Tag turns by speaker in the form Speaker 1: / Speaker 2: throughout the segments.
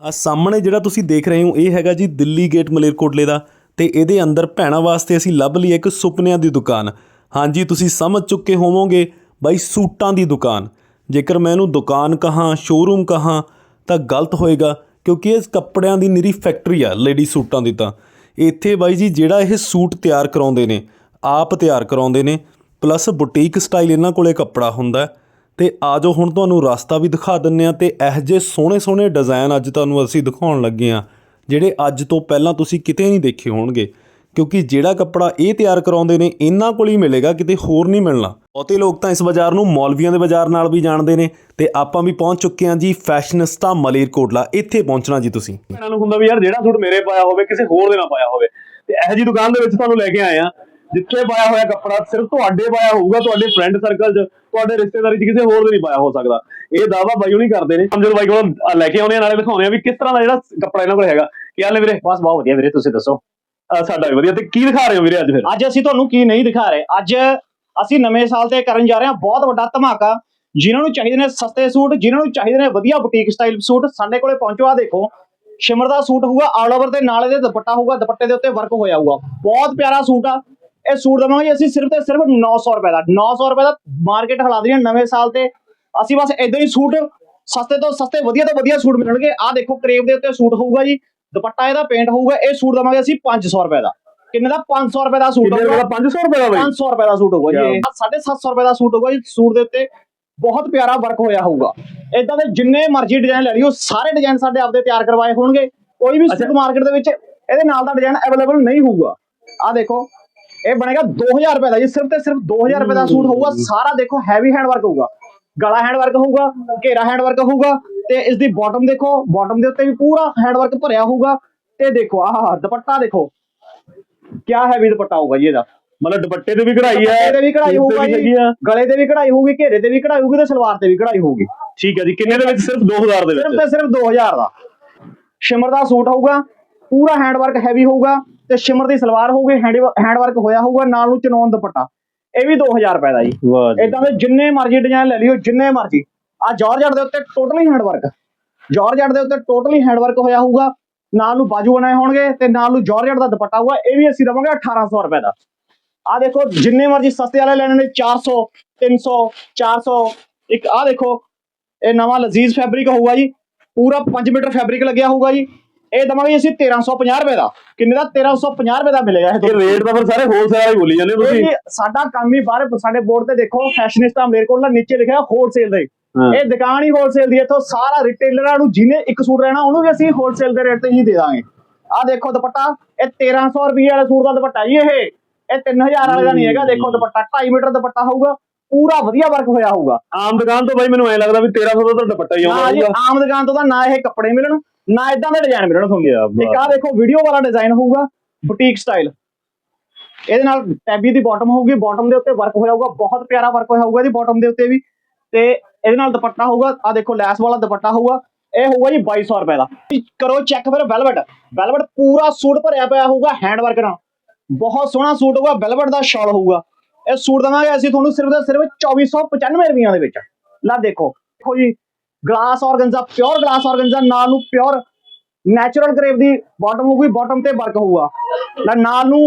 Speaker 1: ਆ ਸਾਹਮਣੇ ਜਿਹੜਾ ਤੁਸੀਂ ਦੇਖ ਰਹੇ ਹੋ, ਇਹ ਹੈਗਾ ਜੀ ਦਿੱਲੀ ਗੇਟ ਮਲੇਰਕੋਟਲੇ ਦਾ ਤੇ ਇਹਦੇ ਅੰਦਰ ਭੈਣਾਂ ਵਾਸਤੇ ਅਸੀਂ ਲੱਭ ਲਈ ਇੱਕ ਸੁਪਨਿਆਂ ਦੀ ਦੁਕਾਨ। ਹਾਂਜੀ, ਤੁਸੀਂ ਸਮਝ ਚੁੱਕੇ ਹੋਵੋਗੇ ਬਾਈ ਸੂਟਾਂ ਦੀ ਦੁਕਾਨ। ਜੇਕਰ ਮੈਂ ਇਹਨੂੰ ਦੁਕਾਨ ਕਹਾਂ ਸ਼ੋਰੂਮ ਕਹਾਂ, ਤਾਂ ਗਲਤ ਹੋਏਗਾ, ਕਿਉਂਕਿ ਇਹ ਕੱਪੜਿਆਂ ਦੀ ਨਿਰੀ ਫੈਕਟਰੀ ਆ ਲੇਡੀ ਸੂਟਾਂ ਦੀ ਤਾਂ। ਇੱਥੇ ਬਾਈ ਜੀ, ਜਿਹੜਾ ਇਹ ਸੂਟ ਤਿਆਰ ਕਰਾਉਂਦੇ ਨੇ, ਆਪ ਤਿਆਰ ਕਰਾਉਂਦੇ ਨੇ ਪਲੱਸ ਬੁਟੀਕ ਸਟਾਈਲ ਇਹਨਾਂ ਕੋਲੇ ਕੱਪੜਾ ਹੁੰਦਾ। ਤੇ ਆਜੋ ਹੁਣ ਤੁਹਾਨੂੰ ਰਸਤਾ ਵੀ ਦਿਖਾ ਦਿੰਨੇ ਆ ਤੇ ਇਹੋ ਜਿਹੇ ਸੋਹਣੇ ਸੋਹਣੇ ਡਿਜ਼ਾਈਨ ਅੱਜ ਤੁਹਾਨੂੰ ਅਸੀਂ ਦਿਖਾਉਣ ਲੱਗੇ ਆ ਜਿਹੜੇ ਅੱਜ ਤੋਂ ਪਹਿਲਾਂ ਤੁਸੀਂ ਕਿਤੇ ਨਹੀਂ ਦੇਖੇ ਹੋਣਗੇ, ਕਿਉਂਕਿ ਜਿਹੜਾ ਕੱਪੜਾ ਇਹ ਤਿਆਰ ਕਰਾਉਂਦੇ ਨੇ, ਇਹਨਾਂ ਕੋਲ ਹੀ ਮਿਲੇਗਾ, ਕਿਤੇ ਹੋਰ ਨਹੀਂ ਮਿਲਣਾ। ਬਹੁਤੇ ਲੋਕ ਤਾਂ ਇਸ ਬਾਜ਼ਾਰ ਨੂੰ ਮੌਲਵੀਆਂ ਦੇ ਬਾਜ਼ਾਰ ਨਾਲ ਵੀ ਜਾਣਦੇ ਨੇ, ਤੇ ਆਪਾਂ ਵੀ ਪਹੁੰਚ ਚੁੱਕੇ ਹਾਂ ਜੀ ਫੈਸ਼ਨਿਸਟਾ ਮਲੇਰਕੋਟਲਾ, ਇੱਥੇ ਪਹੁੰਚਣਾ ਜੀ ਤੁਸੀਂ।
Speaker 2: ਇਹਨਾਂ ਨੂੰ ਹੁੰਦਾ ਵੀ ਯਾਰ, ਜਿਹੜਾ ਸੂਟ ਮੇਰੇ ਪਾਇਆ ਹੋਵੇ, ਕਿਸੇ ਹੋਰ ਦੇ ਨਾ ਪਾਇਆ ਹੋਵੇ। ਤੇ ਇਹੋ ਜੀ ਦੁਕਾਨ ਦੇ ਵਿੱਚ ਤੁਹਾਨੂੰ ਲੈ ਕੇ ਆਏ ਆ ਜਿੱਥੇ ਪਾਇਆ ਹੋਇਆ ਕੱਪੜਾ ਸਿਰਫ ਤੁਹਾਡੇ ਪਾਇਆ ਹੋਊਗਾ, ਤੁਹਾਡੇ ਫਰੈਂਡ ਸਰਕਲ 'ਚ। ਤੁਹਾਡੇ ਰਿਸ਼ਤੇਦਾਰੀ 'ਚ ਕਿਸੇ ਹੋਰ ਦੇ ਨਹੀਂ ਪਾਇਆ ਹੋ ਸਕਦਾ। ਇਹ ਦਾਵਾ ਬਾਈ ਨਹੀਂ ਕਰਦੇ ਨੇ। ਜਦੋਂ ਬਾਈ ਕੋਲ ਲੈ ਕੇ ਆਉਂਦੇ ਆ ਨਾਲੇ ਦਿਖਾਉਂਦੇ ਆ ਵੀ ਕਿਸ ਤਰ੍ਹਾਂ ਦਾ ਜਿਹੜਾ ਕੱਪੜਾ ਇਹਨਾਂ ਕੋਲ ਹੈਗਾ। ਕੀ ਹਾਲ ਨੇ ਵੀਰੇ?
Speaker 3: ਬਸ ਬਹੁਤ ਵਧੀਆ ਵੀਰੇ ਤੁਸੀਂ ਦੱਸੋ?
Speaker 2: ਸਾਡਾ ਵੀ ਵਧੀਆ। ਤੇ ਕੀ ਦਿਖਾ ਰਹੇ ਹੋ ਵੀਰੇ ਅੱਜ ਫਿਰ?
Speaker 3: ਅੱਜ ਅਸੀਂ ਤੁਹਾਨੂੰ ਕੀ ਨਹੀਂ ਦਿਖਾ ਰਹੇ। ਅੱਜ ਅਸੀਂ ਨਵੇਂ ਸਾਲ ਤੇ ਕਰਨ ਜਾ ਰਹੇ ਹਾਂ। ਬਹੁਤ ਵੱਡਾ ਧਮਾਕਾ। ਜਿਨ੍ਹਾਂ ਨੂੰ ਚਾਹੀਦੇ ਨੇ ਸਸਤੇ ਸੂਟ ਜਿਨ੍ਹਾਂ ਨੂੰ ਚਾਹੀਦੇ ਨੇ ਵਧੀਆ ਬੁਟੀਕ ਸਟਾਈਲ ਸੂਟ ਸਾਡੇ ਕੋਲੇ ਪਹੁੰਚੋ। ਆ ਦੇਖੋ ਸ਼ਿਮਰ ਦਾ ਸੂਟ ਹੋਊਗਾ ਆਲ ਓਵਰ ਦੇ ਨਾਲ ਇਹਦੇ ਦੁਪੱਟਾ ਹੋਊਗਾ ਦੁਪੱਟੇ ਦੇ ਉੱਤੇ ਵਰਕ ਹੋਇਆ ਹੋਊਗਾ। ਬਹੁਤ ਪਿਆਰਾ ਸੂਟ ਆ। ਇਹ ਸੂਟ ਦਵਾਂਗੇ ਅਸੀਂ ਸਿਰਫ ਤੇ ਸਿਰਫ 900 ਰੁਪਏ ਦਾ 900 ਰੁਪਏ ਦਾ ਮਾਰਕੀਟ ਹਿਲਾ ਰਹੀ ਹੈ ਨਵੇਂ ਸਾਲ ਤੇ। ਅਸੀਂ ਬਸ ਇਦਾਂ ਹੀ ਸੂਟ ਸਸਤੇ ਤੋਂ ਸਸਤੇ ਵਧੀਆ ਤੋਂ ਵਧੀਆ ਸੂਟ ਮਿਲਣਗੇ। ਆਹ ਦੇਖੋ ਕਰੇਵ ਦੇ ਉੱਤੇ ਸੂਟ ਹੋਊਗਾ ਜੀ ਦੁਪੱਟਾ ਇਹਦਾ ਪੇਂਟ ਹੋਊਗਾ ਇਹ ਸੂਟ ਦਵਾਂਗੇ ਅਸੀਂ 500 ਰੁਪਏ ਦਾ। ਕਿੰਨੇ ਦਾ? 500 ਰੁਪਏ ਦਾ ਸੂਟ
Speaker 2: ਕਿੰਨੇ
Speaker 3: ਹੋਊਗਾ।
Speaker 2: ਦਾ? 500 ਰੁਪਏ ਦਾ ਬਾਈ।
Speaker 3: 500 ਰੁਪਏ ਦਾ ਸੂਟ ਹੋਊਗਾ ਜੀ ਇਹ। 750 ਰੁਪਏ ਦਾ ਸੂਟ ਹੋਊਗਾ ਜੀ ਸੂਟ ਦੇ ਉੱਤੇ ਬਹੁਤ ਪਿਆਰਾ ਵਰਕ ਹੋਇਆ ਹੋਊਗਾ। ਇਦਾਂ ਦੇ ਜਿੰਨੇ ਮਰਜ਼ੀ ਡਿਜ਼ਾਈਨ ਲੈ ਲਿਓ ਸਾਰੇ ਡਿਜ਼ਾਈਨ ਸਾਡੇ ਆਪਦੇ ਤਿਆਰ ਕਰਵਾਏ ਹੋਣਗੇ। ਕੋਈ ਵੀ ਸੂਟ। ਮਾਰਕੀਟ ਦੇ ਵਿੱਚ ਇਹਦੇ ਨਾਲ ਦਾ ਡਿਜ਼ਾਈਨ ਅਵੇਲੇਬਲ ਨਹੀਂ ਹੋਊਗਾ। ਆ ਦੇਖੋ ਇਹ ਬਣੇਗਾ 2000 ਰੁਪਏ ਦਾ ਜੀ ਸਿਰਫ ਤੇ ਸਿਰਫ 2000 ਰੁਪਏ ਦਾ ਸੂਟ ਹੋਊਗਾ ਸਾਰਾ ਦੇਖੋ ਹੈਵੀ ਹੈਂਡ ਵਰਕ ਹੋਊਗਾ ਗਲਾ ਹੈਂਡ ਵਰਕ ਹੋਊਗਾ ਘੇਰਾ ਹੈਂਡ ਵਰਕ ਹੋਊਗਾ ਤੇ ਇਸ ਦੀ ਬਾਟਮ ਦੇਖੋ ਬਾਟਮ ਦੇ ਉੱਤੇ ਵੀ ਪੂਰਾ ਹੈਂਡ ਵਰਕ ਭਰਿਆ ਹੋਊਗਾ ਤੇ ਦੇਖੋ ਆਹ ਦੁਪੱਟਾ ਦੇਖੋ ਕਿਆ ਹੈਵੀ ਦੁਪੱਟਾ ਹੋਊਗਾ ਜੀ ਇਹਦਾ।
Speaker 2: ਮਤਲਬ ਦੁਪੱਟੇ ਤੇ ਵੀ ਕਢਾਈ ਹੈ
Speaker 3: ਤੇ ਵੀ ਕਢਾਈ ਹੋਊਗਾ ਜੀ। ਗਲੇ ਤੇ ਵੀ ਕਢਾਈ ਹੋਊਗੀ ਘੇਰੇ ਤੇ ਵੀ ਕਢਾਈ ਹੋਊਗੀ ਤੇ ਸਲਵਾਰ ਤੇ ਵੀ ਕਢਾਈ ਹੋਊਗੀ।
Speaker 2: ਠੀਕ ਹੈ ਜੀ ਕਿੰਨੇ ਦੇ ਵਿੱਚ ਸਿਰਫ 2000 ਦੇ
Speaker 3: ਸਿਰਫ
Speaker 2: ਵਿੱਚ
Speaker 3: ਤੇ ਸਿਰਫ 2000 ਦਾ। ਸ਼ਿਮਰ ਦਾ ਸੂਟ ਹੋਊਗਾ ਪੂਰਾ ਹੈਂਡ ਵਰਕ ਹੈਵੀ ਹੋਊਗਾ ਤੇ ਸ਼ਿਮਰ ਦੀ ਸਲਵਾਰ ਹੋਊਗੀ ਹੈਂਡ ਵਰਕ ਹੋਇਆ ਹੋਊਗਾ ਨਾਲ ਨੂੰ ਚਨੌਨ ਦੁਪੱਟਾ। ਇਹ ਵੀ 2000 ਰੁਪਏ ਦਾ ਜੀ। ਇਦਾਂ ਦੇ ਜਿੰਨੇ ਮਰਜ਼ੀ ਡਿਜ਼ਾਈਨ ਲੈ ਲਿਓ ਜਿੰਨੇ ਮਰਜ਼ੀ। ਆ ਜਾਰਜਟ ਦੇ ਉੱਤੇ ਟੋਟਲੀ ਹੈਂਡ ਵਰਕ ਜਾਰਜਟ ਦੇ ਉੱਤੇ ਟੋਟਲੀ ਹੈਂਡ ਵਰਕ ਹੋਇਆ ਹੋਊਗਾ। ਨਾਲ ਨੂੰ ਬਾਜੂ ਬਣਾਏ ਹੋਣਗੇ ਤੇ ਨਾਲ ਨੂੰ ਜਾਰਜਟ ਦਾ ਦੁਪੱਟਾ ਹੋਊਗਾ। ਇਹ ਵੀ ਅਸੀਂ ਦਵਾਂਗੇ 1800 ਰੁਪਏ ਦਾ। ਆ ਦੇਖੋ ਜਿੰਨੇ ਮਰਜ਼ੀ ਸਸਤੇ ਵਾਲੇ ਲੈਣੇ ਨੇ 400 300 400 ਇੱਕ ਆ ਦੇਖੋ ਇਹ ਨਵਾਂ ਲਜ਼ੀਜ਼ ਫੈਬਰਿਕ ਹੋਊਗਾ ਜੀ। ਪੂਰਾ 5 ਮੀਟਰ ਫੈਬਰਿਕ ਲੱਗਿਆ ਹੋਊਗਾ ਜੀ। ਇਹ ਦਵਾਂਗੇ ਅਸੀਂ 1350 ਰੁਪਏ ਦਾ। ਕਿੰਨੇ ਦਾ? 1350 ਰੁਪਏ ਦਾ ਮਿਲੇਗਾ ਇਹ
Speaker 2: ਇਹ ਰੇਟ ਤਾਂ ਫਿਰ ਸਾਰੇ ਹੋਲਸੇਲ ਵਾਲੇ ਬੋਲੀ ਜਾਂਦੇ ਹੋ ਤੁਸੀਂ।
Speaker 3: ਸਾਡਾ ਕੰਮ ਹੀ ਬਾਹਰ ਸਾਡੇ ਬੋਰਡ ਤੇ ਦੇਖੋ ਫੈਸ਼ਨਿਸਟਾ ਮੇਰੇ ਕੋਲ ਨਾ ਨੀਚੇ ਲਿਖਿਆ ਹੋਲਸੇਲ ਦੇ
Speaker 2: ਹਾਂ।
Speaker 3: ਇਹ ਦੁਕਾਨ ਹੀ ਹੋਲਸੇਲ ਦੀ ਹੈ ਇੱਥੋਂ ਸਾਰਾ ਰਿਟੇਲਰਾਂ ਨੂੰ ਜਿਹਨੇ ਇੱਕ ਸੂਟ ਲੈਣਾ ਉਹਨੂੰ ਵੀ ਅਸੀਂ ਹੋਲਸੇਲ ਦੇ ਰੇਟ ਤੇ ਹੀ ਦੇ ਦਾਂਗੇ। ਆਹ ਦੇਖੋ ਦੁਪੱਟਾ ਇਹ 1300 ਰੁਪਏ ਵਾਲਾ ਸੂਟ ਦਾ ਦੁਪੱਟਾ ਜੀ ਇਹ। ਇਹ 3000 ਵਾਲੇ ਦਾ ਨਹੀਂ ਹੈਗਾ ਦੇਖੋ ਦੁਪੱਟਾ 2.5 ਮੀਟਰ ਦੁਪੱਟਾ ਹੋਊਗਾ ਪੂਰਾ ਵਧੀਆ ਵਰਕ ਹੋਇਆ ਹੋਊਗਾ।
Speaker 2: ਆਮ ਦੁਕਾਨ ਤੋਂ ਬਾਈ ਮੈਨੂੰ ਐ ਲੱਗਦਾ ਵੀ 1300 ਦਾ ਤਾਂ ਦੁਪੱਟਾ ਹੀ ਆਉਂਦਾ
Speaker 3: ਜੀ
Speaker 2: ਹੋਊਗਾ।
Speaker 3: ਆਮ ਦੁਕਾਨ ਤੋਂ ਤਾਂ ਨਾ ਇਹ ਕੱਪੜੇ ਮਿਲਣ ਨਾ ਇਦਾਂ ਦੇ ਡਿਜ਼ਾਈਨ ਮਿਲਣ ਤੁਹਾਨੂੰ। ਇੱਕ ਆਹ ਦੇਖੋ ਵੀਡੀਓ ਵਾਲਾ ਡਿਜ਼ਾਈਨ ਹੋਊਗਾ ਬੁਟੀਕ ਸਟਾਈਲ ਇਹਦੇ ਨਾਲ ਟੈਬੀ ਦੀ ਬਾਟਮ ਹੋਊਗੀ ਬਾਟਮ ਦੇ ਉੱਤੇ ਵਰਕ ਹੋਇਆ ਹੋਊਗਾ ਬਹੁਤ ਪਿਆਰਾ ਵਰਕ ਹੋਇਆ ਹੋਊਗਾ ਇਹਦੀ ਬਾਟਮ ਦੇ ਉੱਤੇ ਵੀ। ਤੇ ਇਹਦੇ ਨਾਲ ਦੁਪੱਟਾ ਹੋਊਗਾ ਆ ਦੇਖੋ ਲੈਸ ਵਾਲਾ ਦੁਪੱਟਾ ਹੋਊਗਾ ਇਹ ਹੋਊਗਾ ਜੀ 2200 ਰੁਪਏ ਦਾ। ਕਰੋ ਚੈੱਕ ਫਿਰ ਵੈਲਵਟ ਵੈਲਵਟ ਪੂਰਾ ਸੂਟ ਭਰਿਆ ਪਿਆ ਹੋਊਗਾ ਹੈਂਡ ਵਰਕ ਨਾਲ। ਬਹੁਤ ਸੋਹਣਾ ਸੂਟ ਹੋਊਗਾ ਵੈਲਵਟ ਦਾ ਸ਼ਾਲ ਹੋਊਗਾ। ਇਹ ਸੂਟ ਦਵਾਂਗੇ ਅਸੀਂ ਤੁਹਾਨੂੰ ਸਿਰਫ ਤੇ ਸਿਰਫ 2495 ਰੁਪਈਆਂ ਦੇ ਵਿੱਚ। ਲਾ ਦੇਖੋ ਦੇਖੋ ਜੀ glass organza pure glass organza ਨਾਲ ਨੂੰ ਪਿਓਰ ਨੈਚੁਰਲ ਗ੍ਰੇਵ ਦੀ ਬਾਟਮ ਹੋਊਗੀ ਬਾਟਮ ਤੇ ਵਰਕ ਹੋਊਗਾ। ਨਾਲ ਨੂੰ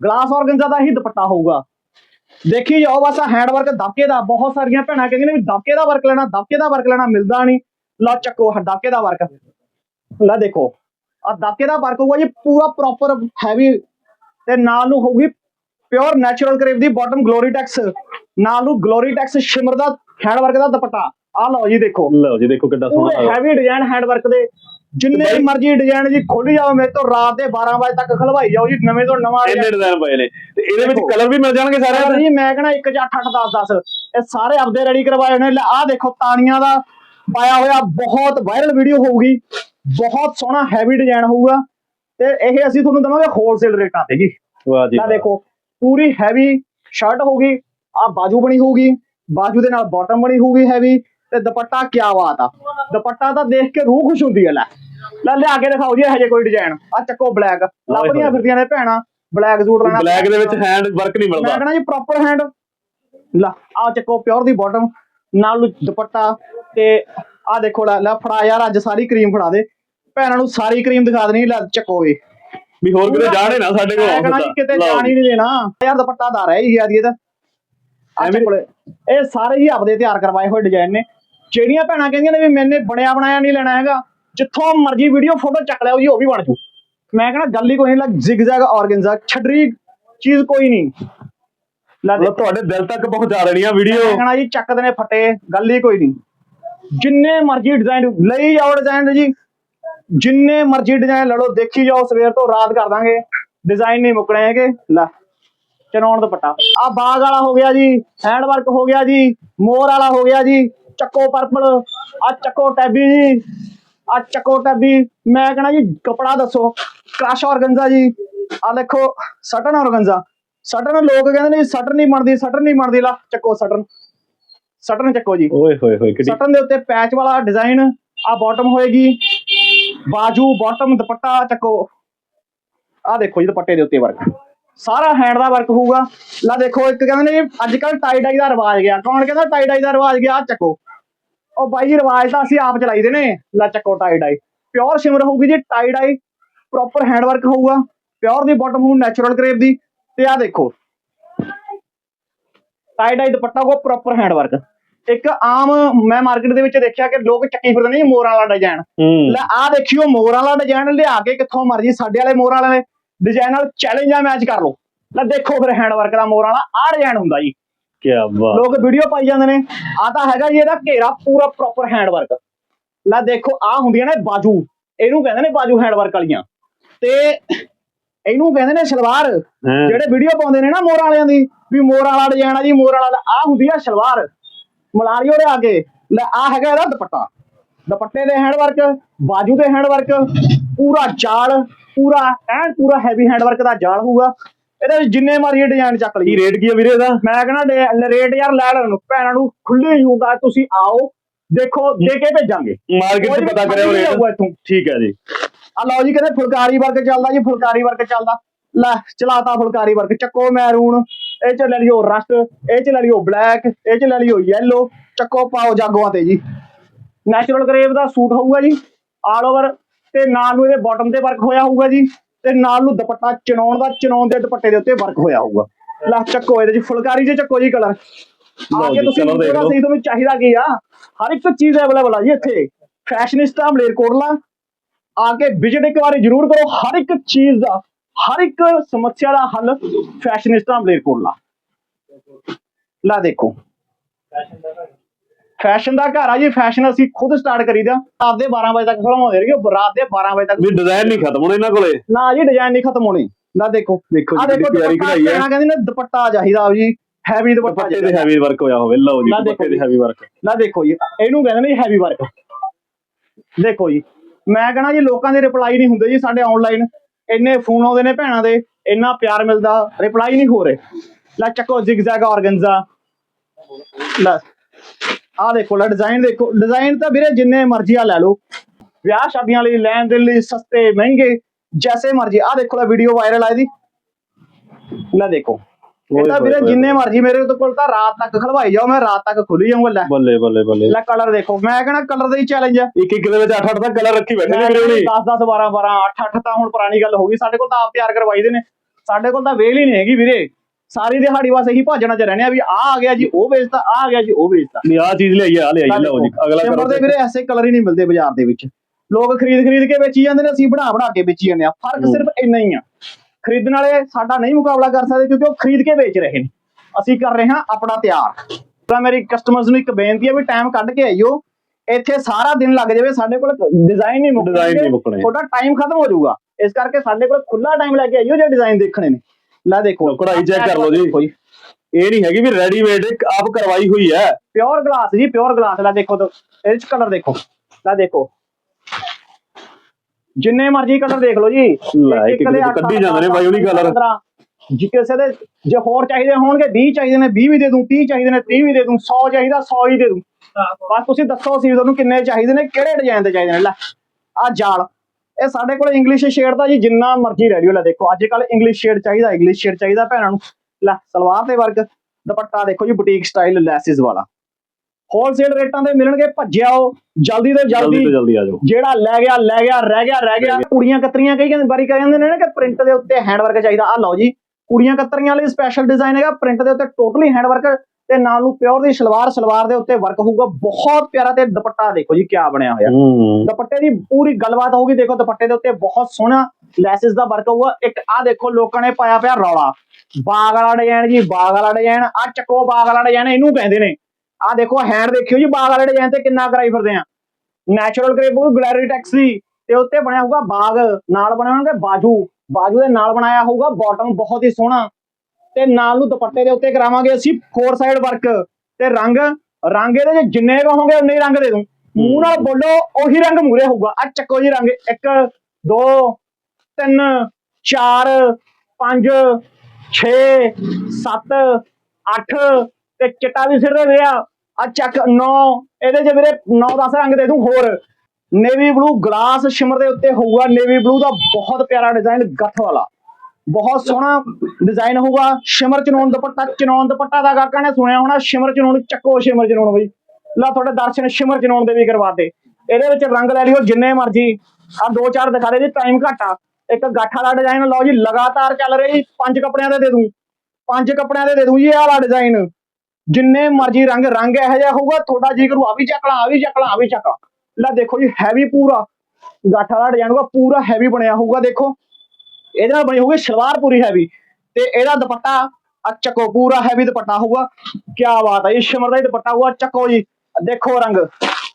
Speaker 3: ਗਲਾਸ ਆਰਗਨਜ਼ਾ ਦਾ ਹੀ ਦੁਪੱਟਾ ਹੋਊਗਾ। ਦੇਖੀ ਜਾਓ ਬਸ ਹੈਂਡ ਵਰਕ ਦਬਕੇ ਦਾ, ਬਹੁਤ ਸਾਰੀਆਂ ਭੈਣਾਂ ਕਹਿੰਦੀਆਂ ਨੇ ਵੀ ਦਬਕੇ ਦਾ ਵਰਕ ਲੈਣਾ, ਦਬਕੇ ਦਾ ਵਰਕ ਲੈਣਾ, ਮਿਲਦਾ ਨਹੀਂ ਲਓ ਚੱਕੋ, ਆਹ ਦਬਕੇ ਦਾ ਵਰਕ ਲੈ ਦੇਖੋ ਆ ਦਬਕੇ ਦਾ ਵਰਕ ਹੋਊਗਾ ਜੀ, ਪੂਰਾ ਪ੍ਰੋਪਰ ਹੈਵੀ ਤੇ ਨਾਲ ਨੂੰ ਹੋਊਗੀ ਪਿਓਰ ਨੈਚੁਰਲ ਗ੍ਰੇਵ ਦੀ ਬਾਟਮ ਗਲੋਰੀ ਟੈਕਸ ਨਾਲ ਨੂੰ ਗਲੋਰੀ ਟੈਕਸ ਸ਼ਿਮਰ ਦਾ ਹੈਂਡ ਵਰਕ ਦਾ ਦੁਪੱਟਾ। ਆ ਲਓ ਜੀ ਦੇਖੋ।
Speaker 2: ਲਓ ਜੀ ਦੇਖੋ ਕਿੱਡਾ
Speaker 3: ਪੂਰੇ
Speaker 2: ਸੋਹਣਾ
Speaker 3: ਹੈਵੀ ਡਿਜ਼ਾਈਨ ਹੈਂਡ ਵਰਕ ਦੇ। ਜਿੰਨੇ ਮਰਜ਼ੀ ਡਿਜ਼ਾਈਨ ਜੀ ਖੋਲੀ ਜਾਓ ਮੇਰੇ ਤੋਂ ਰਾਤ ਦੇ 12 ਵਜੇ ਤੱਕ ਖਲਵਾਈ ਜਾਓ ਜੀ ਨਵੇਂ ਤੋਂ ਨਵਾਂ
Speaker 2: ਇੰਨੇ ਡਿਜ਼ਾਈਨ ਪਏ ਨੇ। ਤੇ ਇਹਦੇ ਵਿੱਚ। ਕਲਰ ਵੀ ਮਿਲ ਜਾਣਗੇ ਸਾਰਿਆਂ ਦੇ?
Speaker 3: ਜੀ ਮੈਂ ਕਹਣਾ 1 ਜਾਂ 8 8 10 10 ਇਹ ਸਾਰੇ ਆਪਦੇ ਰੈਡੀ ਕਰਵਾਏ ਨੇ। ਆਹ ਦੇਖੋ ਤਾਣੀਆਂ ਦਾ ਪਾਇਆ ਹੋਇਆ ਬਹੁਤ ਵਾਇਰਲ ਵੀਡੀਓ ਹੋਊਗੀ। ਬਹੁਤ ਸੋਹਣਾ ਹੈਵੀ ਡਿਜ਼ਾਈਨ ਹੋਊਗਾ। ਤੇ ਇਹ ਅਸੀਂ ਤੁਹਾਨੂੰ ਦਵਾਂਗੇ ਹੋਲਸੇਲ ਰੇਟਾਂ ਤੇ ਜੀ।
Speaker 2: ਵਾਹ ਜੀ
Speaker 3: ਆ ਦੇਖੋ ਪੂਰੀ ਹੈਵੀ ਸ਼ਰਟ ਹੋਊਗੀ ਆ ਬਾਜੂ ਬਣੀ ਹੋਊਗੀ ਬਾਜੂ ਦੇ ਨਾਲ ਬਾਟਮ ਬਣੀ ਹੋਊਗੀ ਹੈਵੀ ਤੇ ਦੁਪੱਟਾ ਕਿਆ ਬਾਤ ਆ। ਦੁਪੱਟਾ ਤਾਂ ਦੇਖ ਕੇ ਰੂਹ ਖੁਸ਼ ਹੁੰਦੀ ਹੈ ਲੈ। ਲੈ ਲਿਆ ਕੇ ਦਿਖਾਓ ਜੀ ਹਜੇ ਕੋਈ ਡਿਜ਼ਾਈਨ ਆ ਚੱਕੋ ਬਲੈਕ ਲੱਭਦੀਆਂ। ਫਿਰਦੀਆਂ ਨੇ ਭੈਣਾਂ। ਬਲੈਕ ਸੂਟ ਲੈਣਾ।
Speaker 2: ਬਲੈਕ ਦੇ ਵਿੱਚ ਹੈਂਡ ਵਰਕ ਨਹੀਂ
Speaker 3: ਮੈਂ
Speaker 2: ਮਿਲਦਾ
Speaker 3: ਕਹਣਾ ਜੀ ਪ੍ਰੋਪਰ ਹੈਂਡ ਲਾ ਆ ਚੱਕੋ ਪਿਓਰ ਦੀ ਬਾਟਮ ਨਾਲ ਦੁਪੱਟਾ ਤੇ ਆ ਦੇਖੋ ਲੈ ਫੜਾ ਯਾਰ ਅੱਜ ਸਾਰੀ ਕਰੀਮ ਫੜਾ ਦੇ। ਭੈਣਾਂ ਨੂੰ ਸਾਰੀ ਕਰੀਮ ਦਿਖਾ ਦੇਣੀ ਲੈ ਚੱਕੋ ਏ
Speaker 2: ਵੀ ਹੋਰ ਕਿਤੇ ਜਾਣੇ ਨਾ ਸਾਡੇ ਕੋਲ।
Speaker 3: ਮੈਂ ਜੀ ਕਿਤੇ ਜਾਣ ਹੀ ਨਹੀਂ ਦੇਣਾ। ਯਾਰ ਦੁਪੱਟਾ ਦਾ ਰਹਿ ਹੀ ਗਿਆ ਦੀ
Speaker 2: ਐਵੇਂ-
Speaker 3: ਚੱਕੋ ਇਹ ਸਾਰੇ ਹੀ ਆਪਦੇ ਤਿਆਰ ਕਰਵਾਏ ਹੋਏ ਡਿਜ਼ਾਈਨ ਨੇ। ਜਿਹੜੀਆਂ ਭੈਣਾਂ ਕਹਿੰਦੀਆਂ ਨੇ ਵੀ ਮੈਨੇ ਬਣਿਆ ਬਣਾਇਆ ਨਹੀਂ ਲੈਣਾ ਹੈਗਾ ਜਿੱਥੋਂ ਮਰਜ਼ੀ ਵੀਡੀਓ ਫੋਟੋ ਚੱਕ ਲਿਆਓ ਜੀ ਉਹ ਵੀ ਬਣ ਜੂ। ਮੈਂ ਕਹਣਾ ਗੱਲ ਹੀ ਕੋਈ ਨਹੀਂ ਲੱਗ ਜ਼ਿਗਜ਼ੈਗ ਆਰਗੈਂਜ਼ਾ ਛੱਡਰੀ ਚੀਜ਼ ਕੋਈ ਨਹੀਂ।
Speaker 2: ਮਤਲਬ ਤੁਹਾਡੇ ਦਿਲ ਤੱਕ ਪਹੁੰਚਾ ਦੇਣੀ ਆ ਵੀਡੀਓ
Speaker 3: ਮੈਂ ਕਹਣਾ ਜੀ ਚੱਕਦੇ ਨੇ ਫਟੇ ਗੱਲ ਹੀ ਕੋਈ ਨਹੀਂ। ਜਿੰਨੇ ਮਰਜ਼ੀ ਡਿਜ਼ਾਈਨ ਲਈ ਜਾਓ ਡਿਜ਼ਾਈਨ ਜੀ ਜਿੰਨੇ ਮਰਜ਼ੀ ਡਿਜ਼ਾਈਨ ਲੈ ਲਓ ਦੇਖੀ ਜਾਓ ਸਵੇਰ ਤੋਂ ਰਾਤ ਕਰ ਦਾਂਗੇ। ਡਿਜ਼ਾਈਨ ਨਹੀਂ ਮੁੱਕਣੇ ਹੈਗੇ ਲੈ ਚਨੌਣ ਦੁਪੱਟਾ। ਆ ਬਾਗ ਵਾਲਾ ਹੋ ਗਿਆ ਜੀ ਹੈਂਡ ਵਰਕ ਹੋ ਗਿਆ ਜੀ ਮੋਰ ਵਾਲਾ ਹੋ ਗਿਆ ਜੀ ਚੱਕੋ ਪਰਪਲ ਆ ਚੱਕੋ ਟੈਬੀ। ਜੀ ਆ ਚੱਕੋ ਟੈਬੀ। ਮੈਂ ਕਹਣਾ ਜੀ ਕਪੜਾ ਦੱਸੋ। ਕ੍ਰਸ਼ ਆਰਗੰਜ਼ਾ ਜੀ। ਆ ਦੇਖੋ ਸਟਨ ਆਰਗੰਜ਼ਾ ਸਟਨ ਲੋਕ ਕਹਿੰਦੇ ਨੇ ਸਟਨ ਨਹੀਂ ਬਣਦੀ ਸਟਨ ਨਹੀਂ ਬਣਦੀ। ਲਾ ਚੱਕੋ ਸਟਨ। ਸਟਨ ਚੱਕੋ ਜੀ।
Speaker 2: ਓਏ ਹੋਏ ਹੋਏ ਕਿੱਡੀ
Speaker 3: ਸਟਨ ਦੇ ਉੱਤੇ ਪੈਚ ਵਾਲਾ ਡਿਜ਼ਾਈਨ ਆ ਬਾਟਮ ਹੋਏਗੀ। ਬਾਜੂ ਬਾਟਮ ਦੁਪੱਟਾ ਚੱਕੋ। ਆ ਦੇਖੋ ਜੀ ਦੁਪੱਟੇ ਦੇ ਉੱਤੇ ਵਰਕ ਸਾਰਾ ਹੈਂਡ ਦਾ ਵਰਕ ਹੋਊਗਾ। ਲਾ ਦੇਖੋ ਇੱਕ ਕਹਿੰਦੇ ਨੇ ਅੱਜ ਕੱਲ ਟਾਈ ਡਾਈ ਦਾ ਰਿਵਾਜ ਗਿਆ। ਕੌਣ ਕਹਿੰਦਾ ਟਾਈ ਡਾਈ ਦਾ ਰਿਵਾਜ ਗਿਆ? ਆਹ ਚੱਕੋ। ਉਹ ਬਾਈ ਜੀ ਰਿਵਾਜ ਤਾਂ ਅਸੀਂ ਆਪ ਚਲਾਈਦੇ ਨੇ। ਲਾ ਚੱਕੋ ਟਾਈ ਡਾਈ ਪਿਓਰ ਸ਼ਿਮਰ ਹੋਊਗੀ ਜੀ tie dye proper hand work ਹੋਊਗਾ। ਪਿਓਰ ਦੀ ਬਾਟਮ ਹੋਊ ਨੈਚੁਰਲ ਕਰੇਪ ਦੀ। ਤੇ ਆ ਦੇਖੋ। ਟਾਈ ਡਾਈ ਦੁਪੱਟਾ ਕੋ ਪ੍ਰੋਪਰ ਹੈਂਡ ਵਰਕ ਇੱਕ ਆਮ ਮੈਂ ਮਾਰਕੀਟ ਦੇ ਵਿੱਚ ਦੇਖਿਆ ਕਿ ਲੋਕ ਚੱਕੀ ਫਿਰਦੇ ਨੇ ਮੋਰਾਂ ਵਾਲਾ ਡਿਜ਼ਾਈਨ ਲੈ ਆ ਦੇਖਿਓ ਮੋਰਾਂ ਵਾਲਾ ਡਿਜ਼ਾਈਨ ਲਿਆ ਕੇ ਕਿੱਥੋਂ ਮਰਜ਼ੀ ਸਾਡੇ ਵਾਲੇ ਮੋਰਾਂ ਵਾਲੇ। ਡਿਜ਼ਾਈਨ ਨਾਲ ਚੈਲੰਜ ਆ ਮੈਚ ਕਰ ਲਓ ਲੈ ਦੇਖੋ ਫਿਰ ਹੈਂਡ ਵਰਕ ਦਾ ਮੋਰਾਂ ਵਾਲਾ ਆ ਡਿਜ਼ਾਈਨ ਹੁੰਦਾ ਜੀ।
Speaker 2: ਕੀ ਬਾਤ।
Speaker 3: ਲੋਕ ਵੀਡੀਓ ਪਾਈ ਜਾਂਦੇ ਨੇ। ਆ ਤਾਂ ਹੈਗਾ ਜੀ ਇਹਦਾ ਘੇਰਾ ਪੂਰਾ ਪ੍ਰੋਪਰ ਹੈਂਡ ਵਰਕ ਲੈ ਦੇਖੋ ਆ ਹੁੰਦੀਆਂ ਨੇ ਬਾਜੂ। ਇਹਨੂੰ ਕਹਿੰਦੇ ਨੇ ਬਾਜੂ ਹੈਂਡ ਵਰਕ ਵਾਲੀਆਂ। ਤੇ ਇਹਨੂੰ ਕਹਿੰਦੇ ਨੇ ਸਲਵਾਰ। ਜਿਹੜੇ ਵੀਡੀਓ ਪਾਉਂਦੇ ਨੇ ਨਾ ਮੋਰਾਂ ਵਾਲਿਆਂ ਦੀ ਵੀ ਮੋਰਾਂ ਵਾਲਾ ਡਿਜ਼ਾਈਨ ਆ ਜੀ ਮੋਰਾਂ ਵਾਲਾ ਆ ਹੁੰਦੀ ਆ ਸਲਵਾਰ। ਮਲਾਰੀਓ ਦੇ ਆਗੇ ਲੈ ਆ ਹੈਗਾ ਇਹਦਾ ਦੁਪੱਟਾ। ਦੁਪੱਟੇ ਦੇ ਹੈਂਡ ਵਰਕ ਬਾਜੂ ਦੇ ਹੈਂਡ ਵਰਕ ਪੂਰਾ ਜਾਲ। ਪੂਰਾ ਐਨ ਪੂਰਾ ਹੈਵੀ ਹੈਂਡ ਵਰਕ ਦਾ ਜਾਲ ਹੋਊਗਾ। ਇਹਦੇ ਵਿੱਚ ਜਿੰਨੇ ਮਾਰੀ ਡਿਜ਼ਾਈਨ ਚੱਕ
Speaker 2: ਕੀ
Speaker 3: ਲਈ
Speaker 2: ਰੇਟ ਕੀ ਆ ਵੀਰੇ ਇਹਦਾ?
Speaker 3: ਮੈਂ ਕਹਿੰਦਾ ਰੇਟ ਯਾਰ ਲੈ ਲੈਣ ਨੂੰ ਭੈਣਾਂ ਨੂੰ ਖੁੱਲੇ ਹੋਊਗਾ ਤੁਸੀਂ ਆਓ ਦੇਖੋ ਦੇ ਕੇ ਭੇਜਾਂਗੇ।
Speaker 2: ਮਾਰਕੀਟ 'ਚ ਪਤਾ ਕਰਿਓ ਰੇਟ। ਠੀਕ ਹੈ ਜੀ।
Speaker 3: ਆ ਲਓ ਜੀ ਕਹਿੰਦੇ ਫੁਲਕਾਰੀ ਵਰਕ ਚੱਲਦਾ ਜੀ ਫੁਲਕਾਰੀ ਵਰਕ ਚੱਲਦਾ। ਲੈ ਚਲਾਤਾ ਫੁਲਕਾਰੀ ਵਰਕ ਚੱਕੋ ਮੈਰੂਨ ਇਹ ਚ ਲੈ ਲਿਓ ਰਸਟ ਇਹ ਚ ਲੈ ਲਿਓ ਬਲੈਕ ਇਹ ਚ ਲੈ ਲਿਓ ਯੈਲੋ ਚੱਕੋ ਪਾਓ ਜਾਗੋਆਂ ਤੇ ਜੀ। ਨੈਚੁਰਲ ਗ੍ਰੇਵ ਦਾ ਸੂਟ ਹੋਊਗਾ ਜੀ। ਆਲ ਓਵਰ ਤੇ ਨਾਲ ਨੂੰ ਇਹਦੇ ਬਾਟਮ ਤੇ ਵਰਕ ਹੋਇਆ ਹੋਊਗਾ ਜੀ ਤੇ ਨਾਲ ਨੂੰ ਦੁਪੱਟਾ ਚਨੌਣ ਦਾ ਚਨੌਣ ਦੇ ਦੁਪੱਟੇ ਦੇ ਉੱਤੇ ਵਰਕ ਹੋਇਆ ਹੋਊਗਾ। ਲੈ ਚੱਕੋ ਇਹਦੇ ਜੀ ਫੁਲਕਾਰੀ ਚ ਚੱਕੋ ਜੀ ਕਲਰ ਆ ਕੇ
Speaker 2: ਜੀ,
Speaker 3: ਤੁਸੀਂ
Speaker 2: ਲਓ।
Speaker 3: ਸਹੀ ਤੁਹਾਨੂੰ ਚਾਹੀਦਾ ਕੀ ਆ ਹਰ ਇੱਕ ਚੀਜ਼ ਅਵੇਲੇਬਲ ਆ ਜੀ ਇੱਥੇ। ਫੈਸ਼ਨਿਸਟਾ ਮਲੇਰਕੋਟਲਾ ਆ ਕੇ ਵਿਜ਼ਿਟ ਇੱਕ ਵਾਰੀ ਜ਼ਰੂਰ ਕਰੋ ਹਰ ਇੱਕ ਚੀਜ਼ ਦਾ ਹਰ ਇੱਕ ਸਮੱਸਿਆ ਦਾ ਹੱਲ ਫੈਸ਼ਨਿਸਟਾ ਮਲੇਰਕੋਟਲਾ ਲਾ ਦੇਖੋ। ਫੈਸ਼ਨ ਦਾ ਘਰ ਆ ਜੀ ਫੈਸ਼ਨ ਅਸੀਂ ਖੁਦ ਸਟਾਰਟ ਕਰੀਦਾ ਰਾਤ ਦੇ 12 ਵਜੇ ਤੱਕ ਖੜਾਉਂਦੇ ਰਹੀਏ ਰਾਤ ਦੇ 12 ਵਜੇ ਤੱਕ
Speaker 2: ਵੀ ਡਿਜ਼ਾਈਨ ਨਹੀਂ ਖਤਮ ਹੋਣਾ ਇਹਨਾਂ ਕੋਲੇ।
Speaker 3: ਨਾ ਜੀ ਡਿਜ਼ਾਈਨ ਨਹੀਂ ਖਤਮ ਹੋਣੀ। ਨਾ ਦੇਖੋ।
Speaker 2: ਦੇਖੋ
Speaker 3: ਆ
Speaker 2: ਜੀ
Speaker 3: ਦੇਖੋ ਦੁਪੱਟਾ
Speaker 2: ਕਢਾਈ ਹੈ।
Speaker 3: ਕਹਿੰਦੇ ਨੇ? ਦੁਪੱਟਾ ਚਾਹੀਦਾ ਜੀ। ਹੈਵੀ ਦੁਪੱਟਾ ਚਾਹੀਦਾ
Speaker 2: ਤੇ ਹੈਵੀ ਵਰਕ ਹੋਇਆ ਹੋਵੇ ਲਓ ਜੀ ਦੁਪੱਟੇ
Speaker 3: ਜੀ।
Speaker 2: ਹੈਵੀ ਵਰਕ
Speaker 3: ਨਾ ਦੇਖੋ ਜੀ ਇਹਨੂੰ ਕਹਿੰਦੇ ਨੇ ਹੈਵੀ ਵਰਕ ਦੇਖੋ ਜੀ ਮੈਂ ਕਹਣਾ ਜੀ ਲੋਕਾਂ ਦੇ ਰਿਪਲਾਈ ਨਹੀਂ ਹੁੰਦੇ ਜੀ ਸਾਡੇ ਆਨਲਾਈਨ ਇੰਨੇ ਫੋਨ ਆਉਂਦੇ ਨੇ ਭੈਣਾਂ ਦੇ ਇੰਨਾ ਪਿਆਰ ਮਿਲਦਾ। ਰਿਪਲਾਈ ਨਹੀਂ ਹੋ ਰਹੇ। ਲੈ ਚੱਕੋ ਜ਼ਿਗਜ਼ੈਗ ਆਰਗਨਜ਼ਾ ਲੈ। ਆਹ ਦੇਖੋ ਲੈ ਡਿਜ਼ਾਈਨ ਦੇਖੋ ਡਿਜ਼ਾਈਨ ਤਾਂ ਵੀਰੇ ਜਿੰਨੇ ਮਰਜ਼ੀ ਆ ਲੈ ਲਓ। ਵਿਆਹ ਸ਼ਾਦੀਆਂ ਲਈ ਲੈਣ ਦੇ ਲਈ ਸਸਤੇ ਮਹਿੰਗੇ ਜੈਸੇ ਮਰਜ਼ੀ। ਆਹ ਦੇਖੋ ਲੈ ਵੀਡੀਓ ਵਾਇਰਲ ਆ ਇਹਦੀ ਲੈ ਦੇਖੋ। ਇਹ ਤਾਂ
Speaker 2: ਓਏ
Speaker 3: ਵੀਰੇ ਜਿੰਨੇ ਮਰਜ਼ੀ ਮੇਰੇ ਕੋਲ ਤਾਂ ਰਾਤ ਤੱਕ ਖਲਵਾਈ ਜਾਓ ਮੈਂ ਰਾਤ ਤੱਕ ਖੁੱਲੀ ਜਾਊਂਗਾ ਲੈ।
Speaker 2: ਬੱਲੇ ਬੱਲੇ ਬੱਲੇ।
Speaker 3: ਲੈ ਕਲਰ ਦੇਖੋ। ਮੈਂ ਕਹਿੰਦਾ ਕਲਰ ਦਾ ਹੀ ਚੈਲੰਜ ਆ।
Speaker 2: ਇੱਕ ਇੱਕ ਦੇ ਵਿੱਚ 8 8 ਦਾ ਕਲਰ ਰੱਖੀ ਬੈਠੇ ਨੇ ਵੀਰੇ ਹੁਣੀ।
Speaker 3: 10 10 12 12 8 8 ਤਾਂ ਹੁਣ ਪੁਰਾਣੀ ਗੱਲ ਹੋ ਗਈ। ਸਾਡੇ ਕੋਲ ਤਾਂ ਆਪ ਤਿਆਰ ਕਰਵਾਈਦੇ ਨੇ। ਸਾਡੇ ਕੋਲ ਤਾਂ ਵੇਲ ਹੀ ਨਹੀਂ ਹੈਗੀ ਵੀਰੇ। ਸਾਰੀ ਦਿਹਾੜੀ ਬਸ ਇਹੀ ਭਾਜਣਾ ਚ ਰਹਿੰਦੇ ਆ ਵੀ ਆ ਆ ਗਿਆ ਜੀ ਉਹ ਵੇਚਦਾ ਆ ਆ ਗਿਆ ਜੀ ਉਹ ਵੇਚਦਾ
Speaker 2: ਨਹੀਂ ਆ ਚੀਜ਼ ਲਿਆਈ ਆ ਲਿਆਈ ਲਓ ਜੀ ਅਗਲਾ ਕਰੋ
Speaker 3: ਦੇ ਵੀਰੇ ਐਸੇ ਕਲਰ ਹੀ ਨਹੀਂ ਮਿਲਦੇ ਬਾਜ਼ਾਰ ਦੇ ਵਿੱਚ। ਲੋਕ ਖਰੀਦ ਖਰੀਦ ਕੇ ਵੇਚੀ ਜਾਂਦੇ ਨੇ ਅਸੀਂ ਬਣਾ ਬਣਾ ਕੇ ਵੇਚੀ ਜਾਂਦੇ ਆ ਫ਼ਰਕ। ਸਿਰਫ ਇੰਨਾ ਹੀ ਆ। ਖਰੀਦਣ ਵਾਲੇ ਸਾਡਾ ਨਹੀਂ ਮੁਕਾਬਲਾ ਕਰ ਸਕਦੇ ਕਿਉਂਕਿ ਉਹ ਖਰੀਦ ਕੇ ਵੇਚ ਰਹੇ ਨੇ। ਅਸੀਂ ਕਰ ਰਹੇ ਹਾਂ ਆਪਣਾ ਤਿਆਰ। ਤਾਂ ਮੇਰੀ ਕਸਟਮਰਸ ਨੂੰ ਇੱਕ ਬੇਨਤੀ ਹੈ ਵੀ ਟਾਈਮ ਕੱਢ ਕੇ ਆਇਓ ਇੱਥੇ ਸਾਰਾ ਦਿਨ ਲੱਗ ਜਾਵੇ ਸਾਡੇ ਕੋਲ ਡਿਜ਼ਾਈਨ ਨਹੀਂ ਮੁੱਕਣੇ
Speaker 2: ਡਿਜ਼ਾਈਨ ਨਹੀਂ ਮੁੱਕਣੇ।
Speaker 3: ਤੁਹਾਡਾ ਟਾਈਮ ਖਤਮ ਹੋ ਜਾਊਗਾ। ਇਸ ਕਰਕੇ ਸਾਡੇ ਕੋਲ ਖੁੱਲਾ ਟਾਈਮ ਲੈ ਕੇ ਆਇਓ ਜੇ ਡਿਜ਼ਾਈਨ ਦੇਖਣੇ ਨੇ। ਲੈ ਦੇਖੋ
Speaker 2: ਕਢਾਈ check ਕਰ ਲਓ ਜੀ। ਇਹ ਨਹੀਂ ਹੈਗੀ ਵੀ ਰੈਡੀਮੇਡ ਆਪ ਕਰਵਾਈ ਹੋਈ ਹੈ।
Speaker 3: ਪਿਓਰ ਗਲਾਸ ਜੀ ਪਿਓਰ ਗਲਾਸ ਲੈ ਦੇਖੋ ਤਾਂ। ਇਹਦੇ ਚ ਕਲਰ ਦੇਖੋ। ਲੈ ਦੇਖੋ। ਜਿੰਨੇ ਮਰਜ਼ੀ ਕਲਰ ਦੇਖ ਲਓ ਜੀ।
Speaker 2: ਲੈ, ਕੱਢੀ ਜਾਂਦੇ ਨੇ ਬਾਈ ਉਹਨੀ।
Speaker 3: 15, ਜੇ ਕਿਸੇ ਦੇ ਜੇ ਹੋਰ ਚਾਹੀਦੇ ਹੋਣਗੇ 20 ਚਾਹੀਦੇ ਨੇ 20 ਵੀ ਦੇ ਦੂੰ 30 ਚਾਹੀਦੇ ਨੇ 30 ਵੀ ਦੇ ਦੂੰ 100 ਚਾਹੀਦਾ 100 ਹੀ ਦੇ ਦੂੰ। ਬਸ ਤੁਸੀਂ ਦੱਸੋ ਸੀ ਤੁਹਾਨੂੰ ਕਿੰਨੇ ਚਾਹੀਦੇ ਨੇ ਕਿਹੜੇ ਡਿਜ਼ਾਈਨ ਦੇ ਚਾਹੀਦੇ ਨੇ? ਲੈ ਆ ਜਾਲ। ਇਹ ਸਾਡੇ ਕੋਲ ਇੰਗਲਿਸ਼ ਸ਼ੇਡ ਦਾ ਜੀ ਜਿੰਨਾ ਮਰਜ਼ੀ ਲੈ ਲਿਓ ਲੈ ਦੇਖੋ। ਅੱਜ ਕੱਲ ਇੰਗਲਿਸ਼ ਸ਼ੇਡ ਚਾਹੀਦਾ ਇੰਗਲਿਸ਼ ਸ਼ੇਡ ਚਾਹੀਦਾ ਭੈਣਾਂ ਨੂੰ। ਲੈ ਸਲਵਾਰ ਤੇ ਵਰਕ ਦੁਪੱਟਾ ਦੇਖੋ ਜੀ ਬੁਟੀਕ ਸਟਾਈਲ ਲੈਸਿਸ ਵਾਲਾ। ਹੋਲਸੇਲ ਰੇਟਾਂ ਤੇ ਮਿਲਣਗੇ ਭੱਜਿਆ ਉਹ ਜਲਦੀ ਤੋਂ
Speaker 2: ਜਲਦੀ।
Speaker 3: ਜਲਦੀ
Speaker 2: ਤੋਂ ਜਲਦੀ ਆ ਜਾਓ।
Speaker 3: ਜਿਹੜਾ ਲੈ ਗਿਆ ਲੈ ਗਿਆ ਰਹਿ ਗਿਆ ਰਹਿ ਗਿਆ। ਕੁੜੀਆਂ ਕਤਰੀਆਂ ਕਈ ਕਹਿੰਦੇ ਬਾਰੀ ਕਹਿੰਦੇ ਨੇ ਨਾ ਕਿ ਪ੍ਰਿੰਟ ਦੇ ਉੱਤੇ ਹੈਂਡ ਵਰਕ ਚਾਹੀਦਾ। ਆ ਲਓ ਜੀ ਕੁੜੀਆਂ ਕਤਰੀਆਂ ਲਈ ਸਪੈਸ਼ਲ ਡਿਜ਼ਾਈਨ ਹੈਗਾ ਪ੍ਰਿੰਟ ਦੇ ਉੱਤੇ ਟੋਟਲੀ ਹੈਂਡ ਵਰਕ ਤੇ ਨਾਲ ਨੂੰ ਪਿਓਰ ਦੀ ਸਲਵਾਰ ਸਲਵਾਰ ਦੇ ਉੱਤੇ ਵਰਕ ਹੋਊਗਾ। ਬਹੁਤ ਪਿਆਰਾ ਤੇ ਦੁਪੱਟਾ ਦੇਖੋ ਜੀ ਕਿਆ ਬਣਿਆ ਹੋਇਆ। ਦੁਪੱਟੇ ਦੀ ਪੂਰੀ ਗੱਲਬਾਤ ਹੋਊਗੀ ਦੇਖੋ ਦੁਪੱਟੇ ਦੇ ਉੱਤੇ ਬਹੁਤ ਸੋਹਣਾ ਲੈਸਸ ਦਾ ਵਰਕ ਹੋਊਗਾ। ਇੱਕ ਆ ਦੇਖੋ ਲੋਕਾਂ ਨੇ ਪਾਇਆ ਪਿਆ ਰੌਲਾ। ਬਾਗ ਵਾਲਾ ਡਿਜ਼ਾਈਨ ਜੀ ਬਾਗ ਵਾਲਾ ਡਿਜ਼ਾਈਨ ਆ ਚੱਕੋ ਬਾਗ ਵਾਲਾ ਡਿਜ਼ਾਈਨ ਇਹਨੂੰ ਕਹਿੰਦੇ ਨੇ। ਆ ਦੇਖੋ ਹੈਂਡ ਦੇਖਿਓ ਜੀ ਬਾਗ ਵਾਲੇ ਡਿਜ਼ਾਈਨ ਤੇ ਕਿੰਨਾ ਕਰਾਈ ਫਿਰਦੇ ਆ। ਨੈਚੁਰਲ ਗ੍ਰੇਪ ਗਲੈਰੀ ਟੈਕਸੀ ਤੇ ਉੱਤੇ ਬਣਿਆ ਹੋਊਗਾ ਬਾਗ। ਨਾਲ ਬਣੇ ਹੋਣਗੇ ਬਾਜੂ। ਬਾਜੂ ਦੇ ਨਾਲ ਬਣਾਇਆ ਹੋਊਗਾ ਬਾਟਮ ਬਹੁਤ ਹੀ ਸੋਹਣਾ। ਤੇ ਨਾਲ ਨੂੰ ਦੁਪੱਟੇ ਦੇ ਉੱਤੇ ਕਰਾਵਾਂਗੇ ਅਸੀਂ ਫੋਰ ਸਾਈਡ ਵਰਕ ਤੇ ਰੰਗ ਰੰਗ ਇਹਦੇ 'ਚ ਜਿੰਨੇ ਕਹੋਗੇ ਉਨੇ ਹੀ ਰੰਗ ਦੇ ਦੂੰ। ਮੂੰਹ ਨਾਲ ਬੋਲੋ, ਉਹੀ ਰੰਗ ਮੂਰੇ ਹੋਊਗਾ। ਆ ਚੱਕੋ ਜੀ ਰੰਗ। 1 2 3 4 5 6 7 8 ਤੇ ਚਿੱਟਾ ਵੀ ਸਿਰ ਦੇ ਰਿਹਾ ਆ ਚੱਕ 9 ਇਹਦੇ 'ਚ ਵੀਰੇ 9 10 ਰੰਗ ਦੇ ਦੂੰ ਹੋਰ। ਨੇਵੀ ਬਲੂ ਗਲਾਸ ਸ਼ਿਮਰ ਦੇ ਉੱਤੇ ਹੋਊਗਾ। ਨੇਵੀ ਬਲੂ ਦਾ ਬਹੁਤ ਪਿਆਰਾ ਡਿਜ਼ਾਈਨ ਗੱਠ ਵਾਲਾ। ਬਹੁਤ ਸੋਹਣਾ ਡਿਜ਼ਾਈਨ ਹੋਊਗਾ। ਸ਼ਿਮਰ ਚਨੋਨ ਦੁਪੱਟਾ ਚਨੋਨ ਦੁਪੱਟਾ ਦਾ ਗਾਹਕਾਂ ਨੇ ਸੁਣਿਆ ਹੋਣਾ, ਸ਼ਿਮਰ ਚਨੋਨ ਚੱਕੋ, ਸ਼ਿਮਰ ਚਨੋਨ ਬਈ। ਲਾ ਤੁਹਾਡੇ ਦਰਸ਼ਨ ਸ਼ਿਮਰ ਚਨੋਨ ਦੇ ਵੀ ਕਰਵਾ ਦੇ। ਇਹਦੇ ਵਿੱਚ ਰੰਗ ਲੈ ਲਿਓ ਜਿੰਨੇ ਮਰਜ਼ੀ। ਆ ਦੋ ਚਾਰ ਦਿਖਾ ਦੇ ਜੀ ਟਾਈਮ ਘੱਟ ਆ। ਇੱਕ ਗਾਠਾ ਵਾਲਾ ਡਿਜ਼ਾਈਨ ਲਓ ਜੀ, ਲਗਾਤਾਰ ਚੱਲ ਰਿਹਾ ਜੀ, ਪੰਜ ਕੱਪੜਿਆਂ ਦੇ ਦੇ ਦੂੰ। ਪੰਜ ਕੱਪੜਿਆਂ ਦੇ ਦੇ ਦੂੰ ਜੀ, ਇਹ ਵਾਲਾ ਡਿਜ਼ਾਈਨ ਜਿੰਨੇ ਮਰਜ਼ੀ ਰੰਗ ਰੰਗ ਇਹੋ ਜਿਹਾ ਹੋਊਗਾ, ਤੁਹਾਡਾ ਜੀ ਕਰੂ, ਆ ਵੀ ਚੱਕ ਲਾਂ, ਆ ਵੀ ਚੱਕ ਆ ਵੀ ਚੱਕ ਲੈ। ਦੇਖੋ ਜੀ ਹੈਵੀ ਪੂਰਾ। ਗਾਠਾ ਵਾਲਾ ਡਿਜ਼ਾਈਨ ਹੋਊਗਾ, ਪੂਰਾ ਹੈਵੀ ਬਣਿਆ ਹੋਊਗਾ, ਦੇਖੋ। ਇਹਦੇ ਨਾਲ ਬਣੀ ਹੋਊਗੀ ਸਲਵਾਰ ਪੂਰੀ ਹੈਵੀ ਤੇ ਇਹਦਾ ਦੁਪੱਟਾ ਆ ਚੱਕੋ, ਪੂਰਾ ਹੈਵੀ ਦੁਪੱਟਾ ਹੋਊਗਾ। ਕੀ ਬਾਤ ਹੈ ਇਹ ਸ਼ਿਮਰ ਦਾ ਹੀ ਦੁਪੱਟਾ ਹੋਊਗਾ, ਚੱਕੋ ਜੀ, ਦੇਖੋ ਰੰਗ,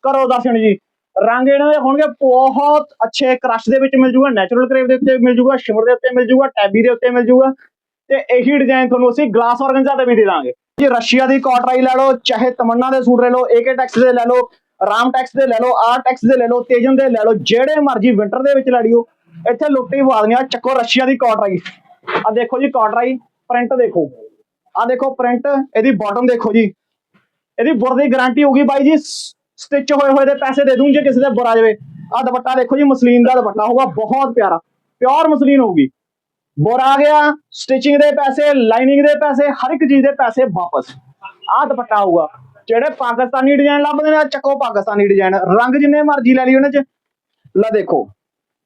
Speaker 3: ਕਰੋ ਦਰਸ਼ਨ ਜੀ। ਰੰਗ ਇਹਨਾਂ ਦੇ ਹੋਣਗੇ ਬਹੁਤ ਅੱਛੇ, ਕ੍ਰਸ਼ ਦੇ ਵਿੱਚ ਮਿਲ ਜੂਗਾ ਨੈਚੁਰਲ ਕਰੇਵ ਦੇ ਉੱਤੇ ਮਿਲ ਜੂਗਾ, ਸ਼ਿਮਰ ਦੇ ਉੱਤੇ ਮਿਲ ਜੂਗਾ ਟੈਬੀ ਦੇ ਉੱਤੇ ਮਿਲ ਜੂਗਾ। ਤੇ ਇਹੀ ਡਿਜ਼ਾਈਨ ਤੁਹਾਨੂੰ ਅਸੀਂ ਗਲਾਸ ਔਰਗਨਜ਼ਾ ਤੇ ਵੀ ਦੇ ਦਾਂਗੇ। ਜੀ, ਰਸ਼ੀਆ ਦੀ ਕਾਟਰਾਈ ਲੈ ਲਓ, ਚਾਹੇ ਤਮੰਨਾ ਦੇ ਸੂਟ ਲੈ ਲਓ ਏਕੇ ਟੈਕਸ ਦੇ ਲੈ ਲਓ, ਰਾਮ ਟੈਕਸ ਦੇ ਲੈ ਲਓ ਆਰ ਟੈਕਸ ਦੇ ਲੈ ਲਓ, ਤੇਜਨ ਦੇ ਲੈ ਲਓ, ਜਿਹੜੇ ਮਰਜ਼ੀ ਵਿੰਟਰ ਦੇ ਵਿੱਚ ਲੈ ਲਿਓ ਇੱਥੇ ਲੁੱਟੀ ਪਾ ਦੇਣੀ ਚੱਕੋ ਰਸ਼ੀਆ ਦੀ ਕਾਟਰਾਈ ਆ ਦੇਖੋ ਜੀ ਕਾਟਰਾਈ ਪ੍ਰਿੰਟ ਦੇਖੋ। ਆ ਦੇਖੋ ਪ੍ਰਿੰਟ ਇਹਦੀ ਬਾਟਮ ਦੇਖੋ ਜੀ। ਇਹਦੀ ਬੁਰ ਦੀ ਗਾਰੰਟੀ ਹੋਊਗੀ ਬਾਈ ਜੀ। ਸਟਿਚ ਹੋਏ ਹੋਏ ਦੇ ਪੈਸੇ ਦੇ ਦੂੰ ਜੇ ਕਿਸੇ ਦੇ ਬੁਰ ਆ ਜਾਵੇ। ਆ ਦੁਪੱਟਾ ਦੇਖੋ ਜੀ, ਮਸਲੀਨ ਦਾ ਦੁਪੱਟਾ ਹੋਊਗਾ, ਬਹੁਤ ਪਿਆਰਾ। ਪਿਓਰ ਮਸਲੀਨ ਹੋਊਗੀ। ਬੁਰ ਆ ਗਿਆ ਸਟਿਚਿੰਗ ਦੇ ਪੈਸੇ ਲਾਈਨਿੰਗ ਦੇ ਪੈਸੇ, ਹਰ ਇੱਕ ਚੀਜ਼ ਦੇ ਪੈਸੇ ਵਾਪਸ। ਆ ਦੁਪੱਟਾ ਹੋਊਗਾ। ਜਿਹੜੇ ਪਾਕਿਸਤਾਨੀ ਡਿਜ਼ਾਈਨ ਲੱਭਦੇ ਨੇ ਚੱਕੋ ਪਾਕਿਸਤਾਨੀ ਡਿਜ਼ਾਈਨ ਰੰਗ ਜਿੰਨੇ ਮਰਜ਼ੀ ਲੈ ਲਈ ਉਹਨਾਂ ਚ। ਲੈ ਦੇਖੋ।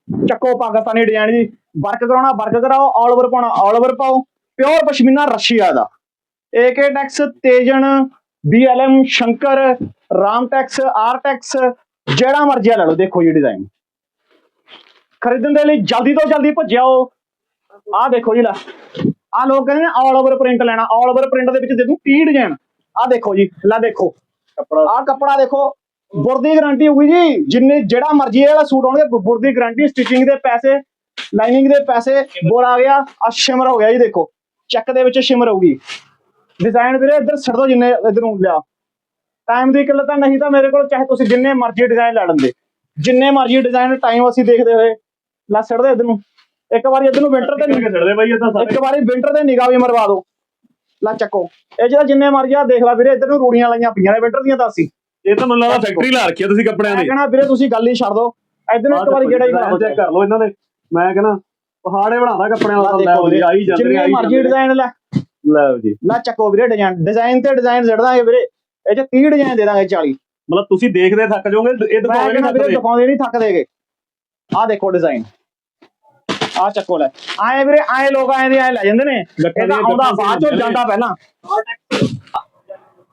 Speaker 3: ਚੱਕੋ ਪਾਕਿਸਤਾਨੀ ਡਿਜ਼ਾਈਨ ਜੀ ਵਰਕ ਕਰਾਉਣਾ ਵਰਕ ਕਰਾਓ ਆਲ ਓਵਰ ਪਾਉਣਾ ਆਲ ਓਵਰ ਪਾਓ ਪਿਓਰ ਪਸ਼ਮੀਨਾ ਰਸ਼ੀਆ ਦਾ। AK Tex ਤੇਜਨ BLM Shankar Ram Tex R Tex ਜਿਹੜਾ ਮਰਜ਼ੀ ਲੈ ਲਓ ਦੇਖੋ ਜੀ ਡਿਜ਼ਾਈਨ ਖਰੀਦਣ ਦੇ ਲਈ ਜਲਦੀ ਤੋਂ ਜਲਦੀ ਭੱਜਿਓ ਆਹ ਦੇਖੋ ਜੀ ਲੈ। ਆਹ ਲੋਕ ਕਹਿੰਦੇ ਨੇ ਆਲ ਓਵਰ ਪ੍ਰਿੰਟ ਲੈਣਾ ਆਲ ਓਵਰ ਪ੍ਰਿੰਟ ਦੇ ਵਿੱਚ ਦੇ ਦੂੰ 30 ਡਿਜ਼ਾਈਨ ਆਹ ਦੇਖੋ ਜੀ ਲੈ ਦੇਖੋ।
Speaker 2: ਕੱਪੜਾ।
Speaker 3: ਆਹ ਕੱਪੜਾ ਦੇਖੋ ਬੁਰ ਦੀ ਗਾਰੰਟੀ ਹੋਊਗੀ ਜੀ। ਜਿੰਨੇ ਜਿਹੜਾ ਮਰਜ਼ੀ ਇਹ ਵਾਲਾ ਸੂਟ ਆਉਣਗੇ ਬੁ- ਬੁਰ ਦੀ ਗਾਰੰਟੀ ਸਟਿਚਿੰਗ ਦੇ ਪੈਸੇ ਲਾਈਨਿੰਗ ਦੇ ਪੈਸੇ ਬੁਰ ਆ ਗਿਆ ਆ ਸ਼ਿਮਰ ਹੋ ਗਿਆ ਜੀ ਦੇਖੋ। ਚੱਕ ਦੇ ਵਿੱਚ ਸ਼ਿਮਰ ਹੋਊਗੀ। ਡਿਜ਼ਾਈਨ ਵੀਰੇ ਇੱਧਰ ਛੱਡ ਦੋ ਜਿੰਨੇ ਇੱਧਰ ਨੂੰ ਲਿਆ। ਟਾਈਮ ਦੀ ਕਿੱਲਤ ਤਾਂ ਨਹੀਂ ਤਾਂ ਮੇਰੇ ਕੋਲ ਚਾਹੇ ਤੁਸੀਂ ਜਿੰਨੇ ਮਰਜ਼ੀ ਡਿਜ਼ਾਈਨ ਲੈ ਲੈਂਦੇ ਜਿੰਨੇ ਮਰਜ਼ੀ ਡਿਜ਼ਾਈਨ ਟਾਈਮ ਅਸੀਂ ਦੇਖਦੇ ਹੋਏ ਲੈ ਛੱਡ ਦੇ ਇੱਧਰ ਨੂੰ। ਇੱਕ ਵਾਰੀ ਇੱਧਰ ਨੂੰ ਵਿੰਟਰ ਤੇ
Speaker 2: ਕਰਕੇ ਛੱਡਦੇ ਬਾਈ ਇਹ ਤਾਂ ਸਾਰੇ?
Speaker 3: ਇੱਕ ਵਾਰੀ ਵਿੰਟਰ ਤੇ ਨਿਗਾਹ ਵੀ ਮਰਵਾ ਦਿਓ। ਲੈ ਚੱਕੋ। ਇਹ ਜਿਹੜਾ ਜਿੰਨੇ ਮਰਜ਼ੀ ਆ ਦੇਖ ਲੈ ਵੀਰੇ ਇੱਧਰ ਨੂੰ ਰੂੜੀਆਂ ਲਾਈਆਂ ਪਈਆਂ ਨੇ ਵਿੰਟਰ ਦੀਆਂ ਤਾਂ ਅਸੀਂ।
Speaker 2: ਇਹ ਤਾਂ ਮੈਨੂੰ ਲੱਗਦਾ ਫੈਕਟਰੀ ਲਾ ਰੱਖੀ ਆ ਤੁਸੀਂ ਕੱਪੜਿਆਂ
Speaker 3: ਮੈਂ
Speaker 2: ਦੀ
Speaker 3: ਕਹਿਣਾ ਵੀਰੇ ਤੁਸੀਂ ਗੱਲ ਹੀ ਛੱਡ ਦਿਓ। ਨੂੰ ਇੱਕ ਵਾਰੀ ਜਿਹੜਾ ਹੀ
Speaker 2: ਚੈੱਕ ਕਰ ਲਓ ਇਹਨਾਂ ਦੇ। ਮੈਂ ਕਹਿੰਦਾ ਪਹਾੜੇ ਬਣਾਦਾ ਕੱਪੜਿਆਂ ਦਾ ਲੈ
Speaker 3: ਦੇਖੋ
Speaker 2: ਆਈ ਜਾਂਦੇ
Speaker 3: ਜਿੰਨੇ
Speaker 2: ਆਈ
Speaker 3: ਮਰਜ਼ੀ
Speaker 2: ਜਾਂਦੇ
Speaker 3: ਡਿਜ਼ਾਈਨ ਲੈ।
Speaker 2: ਲੈ ਜੀ।
Speaker 3: ਲੈ ਚੱਕੋ ਵੀਰੇ ਡਿਜ਼ਾਈਨ ਡਿਜ਼ਾਈਨ ਤੇ ਡਿਜ਼ਾਈਨ ਜ਼ੜ ਦਾਂਗੇ ਵੀਰੇ। ਇਹ ਚ 30 ਡਿਜ਼ਾਈਨ ਦੇ ਦਾਂਗੇ 40
Speaker 2: ਮਤਲਬ ਤੁਸੀਂ ਦੇਖਦੇ ਥੱਕ ਜਾਓਗੇ ਇਹ
Speaker 3: ਮੈਂ ਕਹਿੰਦਾ
Speaker 2: ਨਹੀਂ
Speaker 3: ਵੀਰੇ ਦਿਖਾਉਂਦੇ ਨਹੀਂ ਥੱਕ ਦੇਗੇ। ਆਹ ਦੇਖੋ ਡਿਜ਼ਾਈਨ ਆਹ ਚੱਕੋ ਲੈ। ਆਏ ਵੀਰੇ ਆਏ ਲੋਕ ਆਏ ਦੇ ਆਏ ਲੈ ਜਾਂਦੇ ਨੇ।
Speaker 2: ਗੱਠਾਂ
Speaker 3: ਇਹ ਤਾਂ
Speaker 2: ਦੀਆਂ
Speaker 3: ਆਉਂਦਾ ਬਾਅਦ ਚੋਂ ਜਾਂਦਾ ਪਹਿਲਾਂ।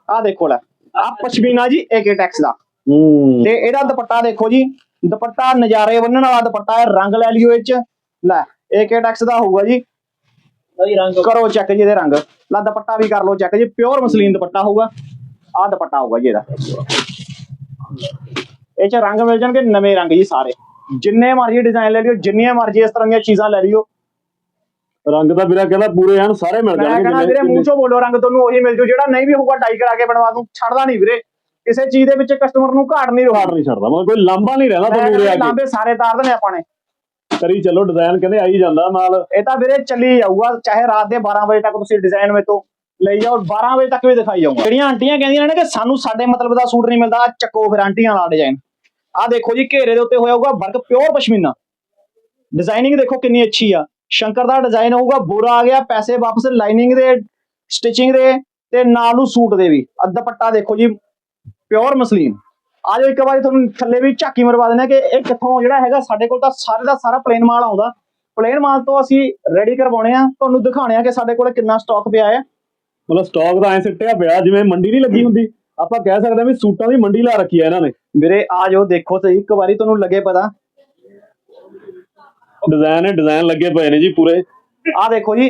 Speaker 3: ਆਹ ਦੇਖੋ ਲੈ। ਆਹ ਪਸ਼ਮੀਨਾ ਜੀ ਏਕੇ ਟੈਕਸ ਦਾ।
Speaker 2: ਹੂੰ।
Speaker 3: ਤੇ ਇਹਦਾ ਦੁਪੱਟਾ ਦੇਖੋ ਜੀ ਦੁਪੱਟਾ ਨਜ਼ਾਰੇ ਬੰਨਣ ਵਾਲਾ ਦੁਪੱਟਾ ਹੈ ਰੰਗ ਲੈ ਲਿਓ ਇਹ ਚ। ਲੈ ਏਕੇ ਟੈਕਸ ਦਾ ਹੋਊਗਾ ਜੀ। ਕਰੋ ਚੈੱਕ ਜੀ ਇਹਦੇ ਰੰਗ। ਲੈ ਦੁਪੱਟਾ ਵੀ ਕਰ ਲਓ ਚੈੱਕ ਜੀ ਪਿਓਰ ਮਸਲੀਨ ਦੁਪੱਟਾ ਹੋਊਗਾ। ਆਹ ਦੁਪੱਟਾ ਹੋਊਗਾ ਜੀ ਇਹਦਾ। ਇਹ ਚ ਰੰਗ ਮਿਲ ਜਾਣਗੇ ਨਵੇਂ ਰੰਗ ਜੀ ਸਾਰੇ। ਜਿੰਨੇ ਮਰਜ਼ੀ ਡਿਜ਼ਾਈਨ ਲੈ ਲਿਓ ਜਿੰਨੀਆਂ ਮਰਜ਼ੀ ਇਸ ਤਰ੍ਹਾਂ ਦੀਆਂ ਚੀਜ਼ਾਂ ਲੈ ਲਿਓ।
Speaker 2: ਰੰਗ ਤਾਂ ਵੀਰਾ ਕਹਿੰਦਾ ਪੂਰੇ ਹਨ ਸਾਰੇ ਮਿਲ
Speaker 3: ਮੈਂ
Speaker 2: ਜਾਣਗੇ
Speaker 3: ਕਹਿੰਦਾ ਵੀਰੇ ਮੂੰਹ ਚੋਂ ਬੋਲੋ ਰੰਗ ਤੁਹਾਨੂੰ ਉਹੀ ਮਿਲ ਜੂ ਜਿਹੜਾ ਨਹੀਂ ਵੀ ਹੋਊਗਾ ਡਾਈ ਕਰਾ ਕੇ ਬਣਵਾ ਦੂੰ ਛੱਡਦਾ ਨਹੀਂ ਵੀਰੇ। ਕਿਸੇ ਚੀਜ਼ ਦੇ ਵਿੱਚ ਕਸਟਮਰ ਨੂੰ ਘਾਟ ਨਹੀਂ ਰੋਣਾ
Speaker 2: ਨਹੀਂ ਛੱਡਦਾ ਮਤਲਬ ਕੋਈ ਲੰਬਾ ਨਹੀਂ ਰਹਿੰਦਾ ਤੁਹਾਨੂੰ ਉਰੇ ਆ ਕੇ।
Speaker 3: ਲਾਂਬੇ ਸਾਰੇ ਤਾਰ ਦੇਣੇ ਆਪਾਂ ਨੇ।
Speaker 2: ਕਰੀ ਚੱਲੋ ਡਿਜ਼ਾਈਨ ਕਹਿੰਦੇ ਆਈ ਜਾਂਦਾ ਨਾਲ।
Speaker 3: ਇਹ ਤਾਂ ਵੀਰੇ ਚੱਲੀ ਜਾਊਗਾ ਚਾਹੇ ਰਾਤ ਦੇ 12 ਵਜੇ ਤੱਕ ਤੁਸੀਂ ਡਿਜ਼ਾਈਨ ਮੇ ਤੋਂ ਲਈ ਜਾਓ 12 ਵਜੇ ਤੱਕ ਵੀ ਦਿਖਾਈ ਜਾਊਗਾ। ਜਿਹੜੀਆਂ ਆਂਟੀਆਂ ਕਹਿੰਦੀਆਂ ਨੇ ਕਿ ਸਾਨੂੰ ਸਾਡੇ ਮਤਲਬ ਦਾ ਸੂਟ ਨਹੀਂ ਮਿਲਦਾ ਆਹ ਚੱਕੋ ਫਿਰ ਆਂਟੀਆਂ ਵਾਲਾ ਡਿਜ਼ਾਈਨ ਆਹ ਦੇਖੋ ਜੀ ਘੇਰੇ ਦੇ ਉੱਤੇ ਹੋਇਆ ਹੋਊਗਾ ਵਰਕ ਪਿਓਰ ਪਸ਼ਮੀਨਾ। ਡਿਜ਼ਾਈਨਿੰਗ ਦੇਖੋ ਕਿੰਨੀ ਅੱਛੀ ਆ। ਸ਼ੰਕਰ ਦਾ ਡਿਜ਼ਾਈਨ ਹੋਊਗਾ ਬੁਰਾ ਆ ਗਿਆ ਪੈਸੇ ਵਾਪਸ ਲਾਈਨਿੰਗ ਦੇ ਸਟਿਚਿੰਗ ਦੇ ਤੇ ਨਾਲ ਨੂੰ ਸੂਟ ਦੇ ਵੀ। ਅੱਧਾ ਪੱਟਾ ਦੇਖੋ ਜੀ ਪਿਓਰ ਮਸਲੀਨ। ਆ ਜਾਓ ਇੱਕ ਵਾਰੀ ਤੁਹਾਨੂੰ ਥੱਲੇ ਵੀ ਝਾਕੀ ਮਰਵਾ ਹਾਂ ਕਿ ਇਹ ਕਿੱਥੋਂ ਜਿਹੜਾ ਹੈਗਾ ਸਾਡੇ ਕੋਲ ਤਾਂ ਸਾਰੇ ਦਾ ਸਾਰਾ ਪਲੇਨ ਮਾਲ ਆਉਂਦਾ। ਪਲੇਨ ਮਾਲ ਤੋਂ ਅਸੀਂ ਰੈਡੀ ਕਰਵਾਉਣੇ ਆ ਤੁਹਾਨੂੰ ਦਿਖਾਉਣੇ ਆ ਕਿ ਸਾਡੇ ਕੋਲ ਕਿੰਨਾ ਸਟਾਕ ਪਿਆ ਹੈ।
Speaker 2: ਮਤਲਬ ਸਟਾਕ ਤਾਂ ਐ ਸਿੱਟਿਆ ਪਿਆ ਜਿਵੇਂ ਮੰਡੀ ਨਹੀਂ ਲੱਗੀ ਹੁੰਦੀ। ਆਪਾਂ ਕਹਿ ਸਕਦੇ ਹਾਂ ਵੀ ਸੂਟਾਂ ਦੀ ਮੰਡੀ ਲਾ ਰੱਖੀ ਹੈ ਇਹਨਾਂ ਨੇ।
Speaker 3: ਵੀਰੇ ਆ ਜਾਓ ਦੇਖੋ ਤੇ ਇੱਕ ਵਾਰੀ ਤੁਹਾਨੂੰ ਲੱਗੇ ਪਤਾ।
Speaker 2: ਡਿਜ਼ਾਈਨ ਡਿਜ਼ਾਈਨ ਲੱਗੇ ਪਏ ਨੇ ਜੀ ਪੂਰੇ।
Speaker 3: ਆ ਦੇਖੋ ਜੀ,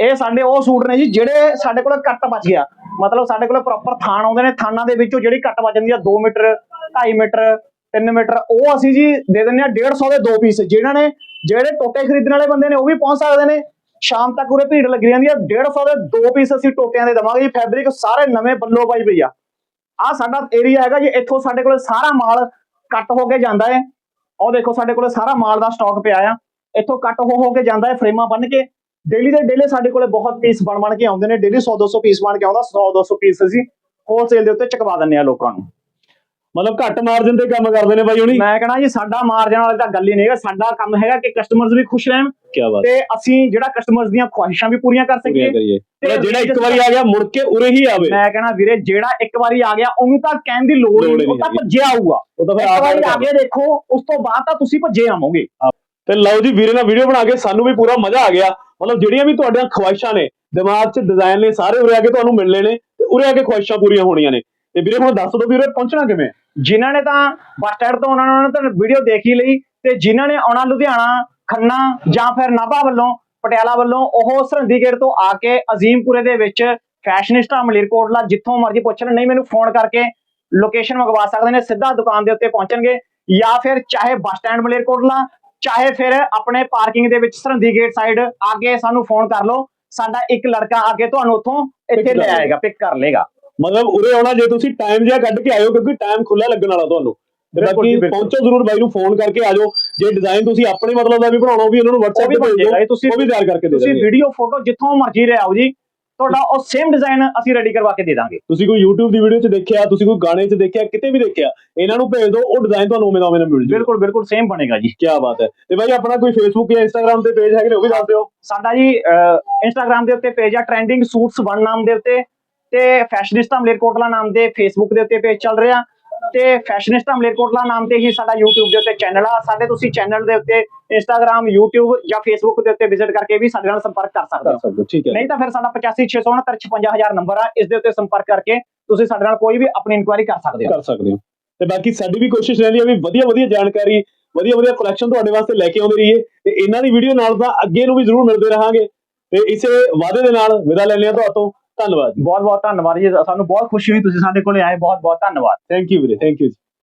Speaker 3: ਇਹ ਸਾਡੇ ਉਹ ਸੂਟ ਨੇ ਜੀ, ਜਿਹੜੇ ਸਾਡੇ ਕੋਲ ਕੱਟ ਬਚ ਗਿਆ। ਮਤਲਬ ਸਾਡੇ ਕੋਲ ਪ੍ਰੋਪਰ ਥਾਨ ਆਉਂਦੇ ਨੇ, ਥਾਨਾਂ ਦੇ ਵਿੱਚੋਂ ਜਿਹੜੀ ਕੱਟ ਬਚ ਜਾਂਦੀ ਆ 2 ਮੀਟਰ 2.5 ਮੀਟਰ 3 ਮੀਟਰ, ਉਹ ਅਸੀਂ ਜੀ ਦੇ ਦਿੰਦੇ ਆ 150 ਦੇ ਦੋ ਪੀਸ। ਜਿਨ੍ਹਾਂ ਨੇ, ਜਿਹੜੇ ਟੋਟੇ ਖਰੀਦਣ ਵਾਲੇ ਬੰਦੇ ਨੇ, ਉਹ ਵੀ ਪਹੁੰਚ ਸਕਦੇ ਨੇ। ਸ਼ਾਮ ਤੱਕ ਉਰੇ ਭੀੜ ਲੱਗੀ ਰਹਿੰਦੀ ਆ 150 ਦੇ ਦੋ ਪੀਸ ਅਸੀਂ ਟੋਟਿਆਂ ਦੇ ਦਵਾਂਗੇ ਜੀ। ਫੈਬਰਿਕ ਸਾਰੇ ਨਵੇਂ ਬੱਲੋ ਪਾਈ ਪਈ ਆ। ਆ ਸਾਡਾ ਏਰੀਆ ਹੈਗਾ ਜੀ, ਇੱਥੋਂ ਸਾਡੇ ਕੋਲ ਸਾਰਾ ਮਾਲ ਕੱਟ ਹੋ ਕੇ ਜਾਂਦਾ ਹੈ। ਉਹ ਦੇਖੋ ਸਾਡੇ ਕੋਲ ਸਾਰਾ ਮਾਲ ਦਾ ਸਟਾਕ ਪਿਆ ਆ। ਇੱਥੋਂ ਕੱਟ ਹੋ ਹੋ ਕੇ ਜਾਂਦਾ ਹੈ, ਫਰੇਮਾਂ ਬੰਨ ਕੇ। ਡੇਲੀ ਦੇ ਡੇਲੀ ਸਾਡੇ ਕੋਲੇ ਬਹੁਤ ਪੀਸ ਬਣ ਬਣ ਕੇ ਆਉਂਦੇ ਨੇ। ਡੇਲੀ 100 200 ਪੀਸ ਬਣ ਕੇ ਆਉਂਦਾ 100 200 ਪੀਸ ਅਸੀਂ ਹੋਲਸੇਲ ਦੇ ਉੱਤੇ ਚਕਵਾ ਦਿੰਨੇ ਆ ਲੋਕਾਂ ਨੂੰ।
Speaker 2: ਮਤਲਬ ਘੱਟ ਮਾਰਜਨ ਤੇ ਕੰਮ ਕਰਦੇ ਨੇ ਬਾਈ ਹੁਣੀ।
Speaker 3: ਮੈਂ ਕਹਣਾ ਜੀ ਸਾਡਾ ਮਾਰਜਨ ਵਾਲੇ ਤਾਂ ਗੱਲ ਹੀ ਨਹੀਂ ਹੈਗਾ। ਸਾਡਾ ਕੰਮ ਹੈਗਾ ਕਿ ਕਸਟਮਰਸ ਵੀ ਖੁਸ਼ ਰਹਿਣ
Speaker 2: ਕੀ ਬਾਤ।
Speaker 3: ਤੇ ਅਸੀਂ ਜਿਹੜਾ ਕਸਟਮਰਸ ਦੀਆਂ ਖੁਆਇਸ਼ਾਂ ਵੀ ਪੂਰੀਆਂ ਕਰ ਸਕੀਏ। ਤੇ
Speaker 2: ਜਿਹੜਾ ਇੱਕ ਵਾਰੀ ਆ ਗਿਆ ਮੁੜ ਕੇ ਉਰੇ ਹੀ ਆਵੇ।
Speaker 3: ਮੈਂ ਕਹਣਾ ਵੀਰੇ ਜਿਹੜਾ ਇੱਕ ਵਾਰੀ ਆ ਗਿਆ ਉਹਨੂੰ ਤਾਂ ਕਹਿਣ ਦੀ ਲੋੜ ਨਹੀਂ ਉਹ ਤਾਂ ਭੱਜਿਆ ਆਊਗਾ।
Speaker 2: ਉਹ ਤਾਂ ਫਿਰ
Speaker 3: ਇੱਕ ਵਾਰੀ
Speaker 2: ਆ
Speaker 3: ਆ ਕੇ ਦੇਖੋ ਉਸ ਤੋਂ ਬਾਅਦ ਤਾਂ ਤੁਸੀਂ ਭੱਜੇ ਆਵੋਗੇ।
Speaker 2: ਤੇ ਲਓ ਜੀ ਵੀਰੇ ਨਾਲ ਵੀਡੀਓ ਬਣਾ ਕੇ ਸਾਨੂੰ ਵੀ ਪੂਰਾ ਮਜ਼ਾ ਆ ਗਿਆ। ਮਤਲਬ ਜਿਹੜੀਆਂ ਵੀ ਤੁਹਾਡੀਆਂ ਖੁਆਇਸ਼ਾਂ ਨੇ ਦਿਮਾਗ 'ਚ ਡਿਜ਼ਾਈਨ ਨੇ ਸਾਰੇ ਉਰੇ ਆ ਕੇ ਤੁਹਾਨੂੰ ਮਿਲਣੇ ਨੇ ਤੇ ਉਰੇ ਆ ਕੇ ਖੁਆਇਸ਼ਾਂ ਪੂਰੀਆਂ ਹੋਣੀਆਂ ਨੇ। ਤੇ ਵੀਰੇ ਹੁਣ ਦੱਸ ਦਿਓ ਵੀ ਉਰੇ ਪਹੁੰਚਣਾ ਕਿਵੇਂ?
Speaker 3: ਜਿਨ੍ਹਾਂ ਨੇ ਤਾਂ ਬੱਸ ਸਟੈਂਡ ਤੋਂ ਉਹਨਾਂ ਨੇ ਤਾਂ ਵੀਡੀਓ ਦੇਖ ਹੀ ਲਈ ਤੇ ਜਿਨ੍ਹਾਂ ਨੇ ਆਉਣਾ ਲੁਧਿਆਣਾ ਖੰਨਾ ਜਾਂ ਫਿਰ ਨਾਭਾ ਵੱਲੋਂ ਪਟਿਆਲਾ ਵੱਲੋਂ ਉਹ ਸਰਹੰਦੀ ਗੇਟ ਤੋਂ ਆ ਕੇ ਅਜ਼ੀਮਪੁਰੇ ਦੇ ਵਿੱਚ ਫੈਸ਼ਨਿਸਟਾ ਮਲੇਰਕੋਟਲਾ ਜਿੱਥੋਂ ਮਰਜ਼ੀ ਪੁੱਛਣ ਨਹੀਂ ਮੈਨੂੰ ਫੋਨ ਕਰਕੇ ਲੋਕੇਸ਼ਨ ਮੰਗਵਾ ਸਕਦੇ ਨੇ ਸਿੱਧਾ ਦੁਕਾਨ ਦੇ ਉੱਤੇ ਪਹੁੰਚਣਗੇ ਜਾਂ ਫਿਰ ਚਾਹੇ ਬੱਸ ਸਟੈਂਡ ਮਲੇਰਕੋਟਲਾ ਚਾਹੇ ਫਿਰ ਆਪਣੇ ਪਾਰਕਿੰਗ ਦੇ ਵਿੱਚ ਸਰਹੰਦੀ ਗੇਟ ਸਾਈਡ ਆ ਕੇ ਸਾਨੂੰ ਫੋਨ ਕਰ ਲਓ ਸਾਡਾ ਇੱਕ ਲੜਕਾ ਆ ਕੇ ਤੁਹਾਨੂੰ ਉੱਥੋਂ ਇੱਥੇ ਲੈ। ਆਏਗਾ ਪਿਕ ਕਰ ਲੇਗਾ
Speaker 2: ਮਤਲਬ ਉਰੇ ਆਉਣਾ ਜੇ ਤੁਸੀਂ ਟਾਈਮ ਜਿਹਾ ਕੱਢ ਕੇ ਆਇਓ ਕਿਉਂਕਿ ਟਾਈਮ ਖੁੱਲਾ ਲੱਗਣ ਵਾਲਾ ਤੁਹਾਨੂੰ। ਤੇ
Speaker 3: ਬਿਲਕੁਲ
Speaker 2: ਬਾਕੀ
Speaker 3: ਬਿਲਕੁਲ।
Speaker 2: ਪਹੁੰਚੋ ਜ਼ਰੂਰ ਬਾਈ ਨੂੰ ਫੋਨ ਕਰਕੇ ਆ ਜਾਓ। ਜੇ ਡਿਜ਼ਾਈਨ ਤੁਸੀਂ ਆਪਣੇ ਮਤਲਬ ਦਾ ਵੀ ਬਣਾਉਣਾ ਉਹ ਵੀ ਉਹਨਾਂ ਨੂੰ WhatsApp
Speaker 3: ਵੀ
Speaker 2: ਤੇ ਭੇਜ ਦਿਓ।
Speaker 3: ਤੁਸੀਂ
Speaker 2: ਉਹ ਵੀ ਤਿਆਰ ਕਰਕੇ ਦੇ
Speaker 3: ਤੁਸੀਂ ਵੀਡੀਓ ਫੋਟੋ ਜਿੱਥੋਂ ਮਰਜ਼ੀ ਲੈ ਆਓ ਜੀ। ਤੁਹਾਡਾ ਉਹ ਸੇਮ ਡਿਜ਼ਾਈਨ ਅਸੀਂ ਰੈਡੀ ਕਰਵਾ ਕੇ ਦੇ ਦਾਂਗੇ।
Speaker 2: ਤੁਸੀਂ ਕੋਈ YouTube ਦੀ ਵੀਡੀਓ 'ਚ ਦੇਖਿਆ ਤੁਸੀਂ ਕੋਈ ਗਾਣੇ 'ਚ ਦੇਖਿਆ ਕਿਤੇ ਵੀ ਦੇਖਿਆ ਇਹਨਾਂ ਨੂੰ ਭੇਜ ਦਿਓ ਉਹ ਡਿਜ਼ਾਈਨ ਤੁਹਾਨੂੰ ਉਵੇਂ ਦਾ ਉਵੇਂ ਦਾ ਮਿਲ ਜੂਗਾ
Speaker 3: ਬਿਲਕੁਲ ਬਿਲਕੁਲ ਸੇਮ ਬਣੇਗਾ ਜੀ।
Speaker 2: ਕੀ ਬਾਤ ਹੈ। ਤੇ ਬਾਈ ਆਪਣਾ ਕੋਈ Facebook ਜਾਂ Instagram ਤੇ ਪੇਜ ਹੈਗੇ ਨੇ ਉਹ ਵੀ ਦੱਸ ਦਿਓ।
Speaker 3: ਸਾਡਾ ਜੀ ਇੰਸਟਾਗ੍ਰam ਦੇ ਉੱਤੇ ਪੇਜ ਆ ਟ੍ਰੈਂਡਿੰਗ ਸੂਟਸ ਵਨ ਨਾਮ ਦੇ ਉੱਤੇ। ਤੇ ਫੈਸ਼ਨਿਸਟਾ ਮਲੇਰਕੋਟਲਾ ਨਾਮ ਦੇ ਫੇਸਬੁੱਕ ਦੇ ਉੱਤੇ ਪੇਜ ਚੱਲ ਰਿਹਾ। ਤੇ ਫੈਸ਼ਨਿਸਟਾ ਮਲੇਰਕੋਟਲਾ ਨਾਮ ਤੇ ਹੀ ਸਾਡਾ YouTube ਦੇ ਉੱਤੇ ਚੈਨਲ ਆ। ਸਾਡੇ ਤੁਸੀਂ ਚੈਨਲ ਦੇ ਉੱਤੇ ਇੰਸਟਾਗ੍ਰam YouTube ਜਾਂ Facebook ਦੇ ਉੱਤੇ ਵਿਜ਼ਿਟ ਕਰਕੇ ਵੀ ਸਾਡੇ ਨਾਲ ਸੰਪਰਕ ਕਰ
Speaker 2: ਸਕਦੇ ਹੋ। ਠੀਕ ਹੈ।
Speaker 3: ਨਹੀਂ ਤਾਂ ਫਿਰ ਸਾਡਾ 8569655000 ਨੰਬਰ ਆ। ਇਸ ਦੇ ਉੱਤੇ ਸੰਪਰਕ ਕਰਕੇ ਤੁਸੀਂ ਸਾਡੇ ਨਾਲ ਕੋਈ ਵੀ ਆਪਣੀ ਇਨਕੁਆਇਰੀ ਕਰ ਸਕਦੇ ਹੋ।
Speaker 2: ਕਰ ਸਕਦੇ ਹੋ। ਤੇ ਬਾਕੀ ਸਾਡੀ ਵੀ ਕੋਸ਼ਿਸ਼ ਰਹਿੰਦੀ ਹੈ ਵੀ ਵਧੀਆ ਵਧੀਆ ਜਾਣਕਾਰੀ ਵਧੀਆ ਵਧੀਆ ਕਲੈਕਸ਼ਨ ਤੁਹਾਡੇ ਵਾਸਤੇ ਲੈ ਕੇ ਆਉਂਦੇ ਰਹੀਏ। ਤੇ ਇਹਨਾਂ ਦੀ ਵੀਡੀਓ ਨਾਲ ਤਾਂ ਅੱਗੇ ਨੂੰ ਵੀ ਜ਼ਰੂਰ ਮਿਲਦੇ ਰਹਾਂਗੇ। ਤੇ ਇਸੇ ਵਾਅਦੇ ਦੇ ਨਾਲ ਵਿਦਾ ਲੈਂਦੇ ਹਾਂ ਤੁਹਾਤੋਂ ਧੰਨਵਾਦ
Speaker 3: ਬਹੁਤ ਬਹੁਤ ਧੰਨਵਾਦ ਜੀ। ਸਾਨੂੰ ਬਹੁਤ ਖੁਸ਼ੀ ਹੋਈ ਤੁਸੀਂ ਸਾਡੇ ਕੋਲੇ ਆਏ। ਬਹੁਤ ਬਹੁਤ ਧੰਨਵਾਦ।
Speaker 2: ਥੈਂਕ ਯੂ ਵੀਰੇ ਥੈਂਕ ਯੂ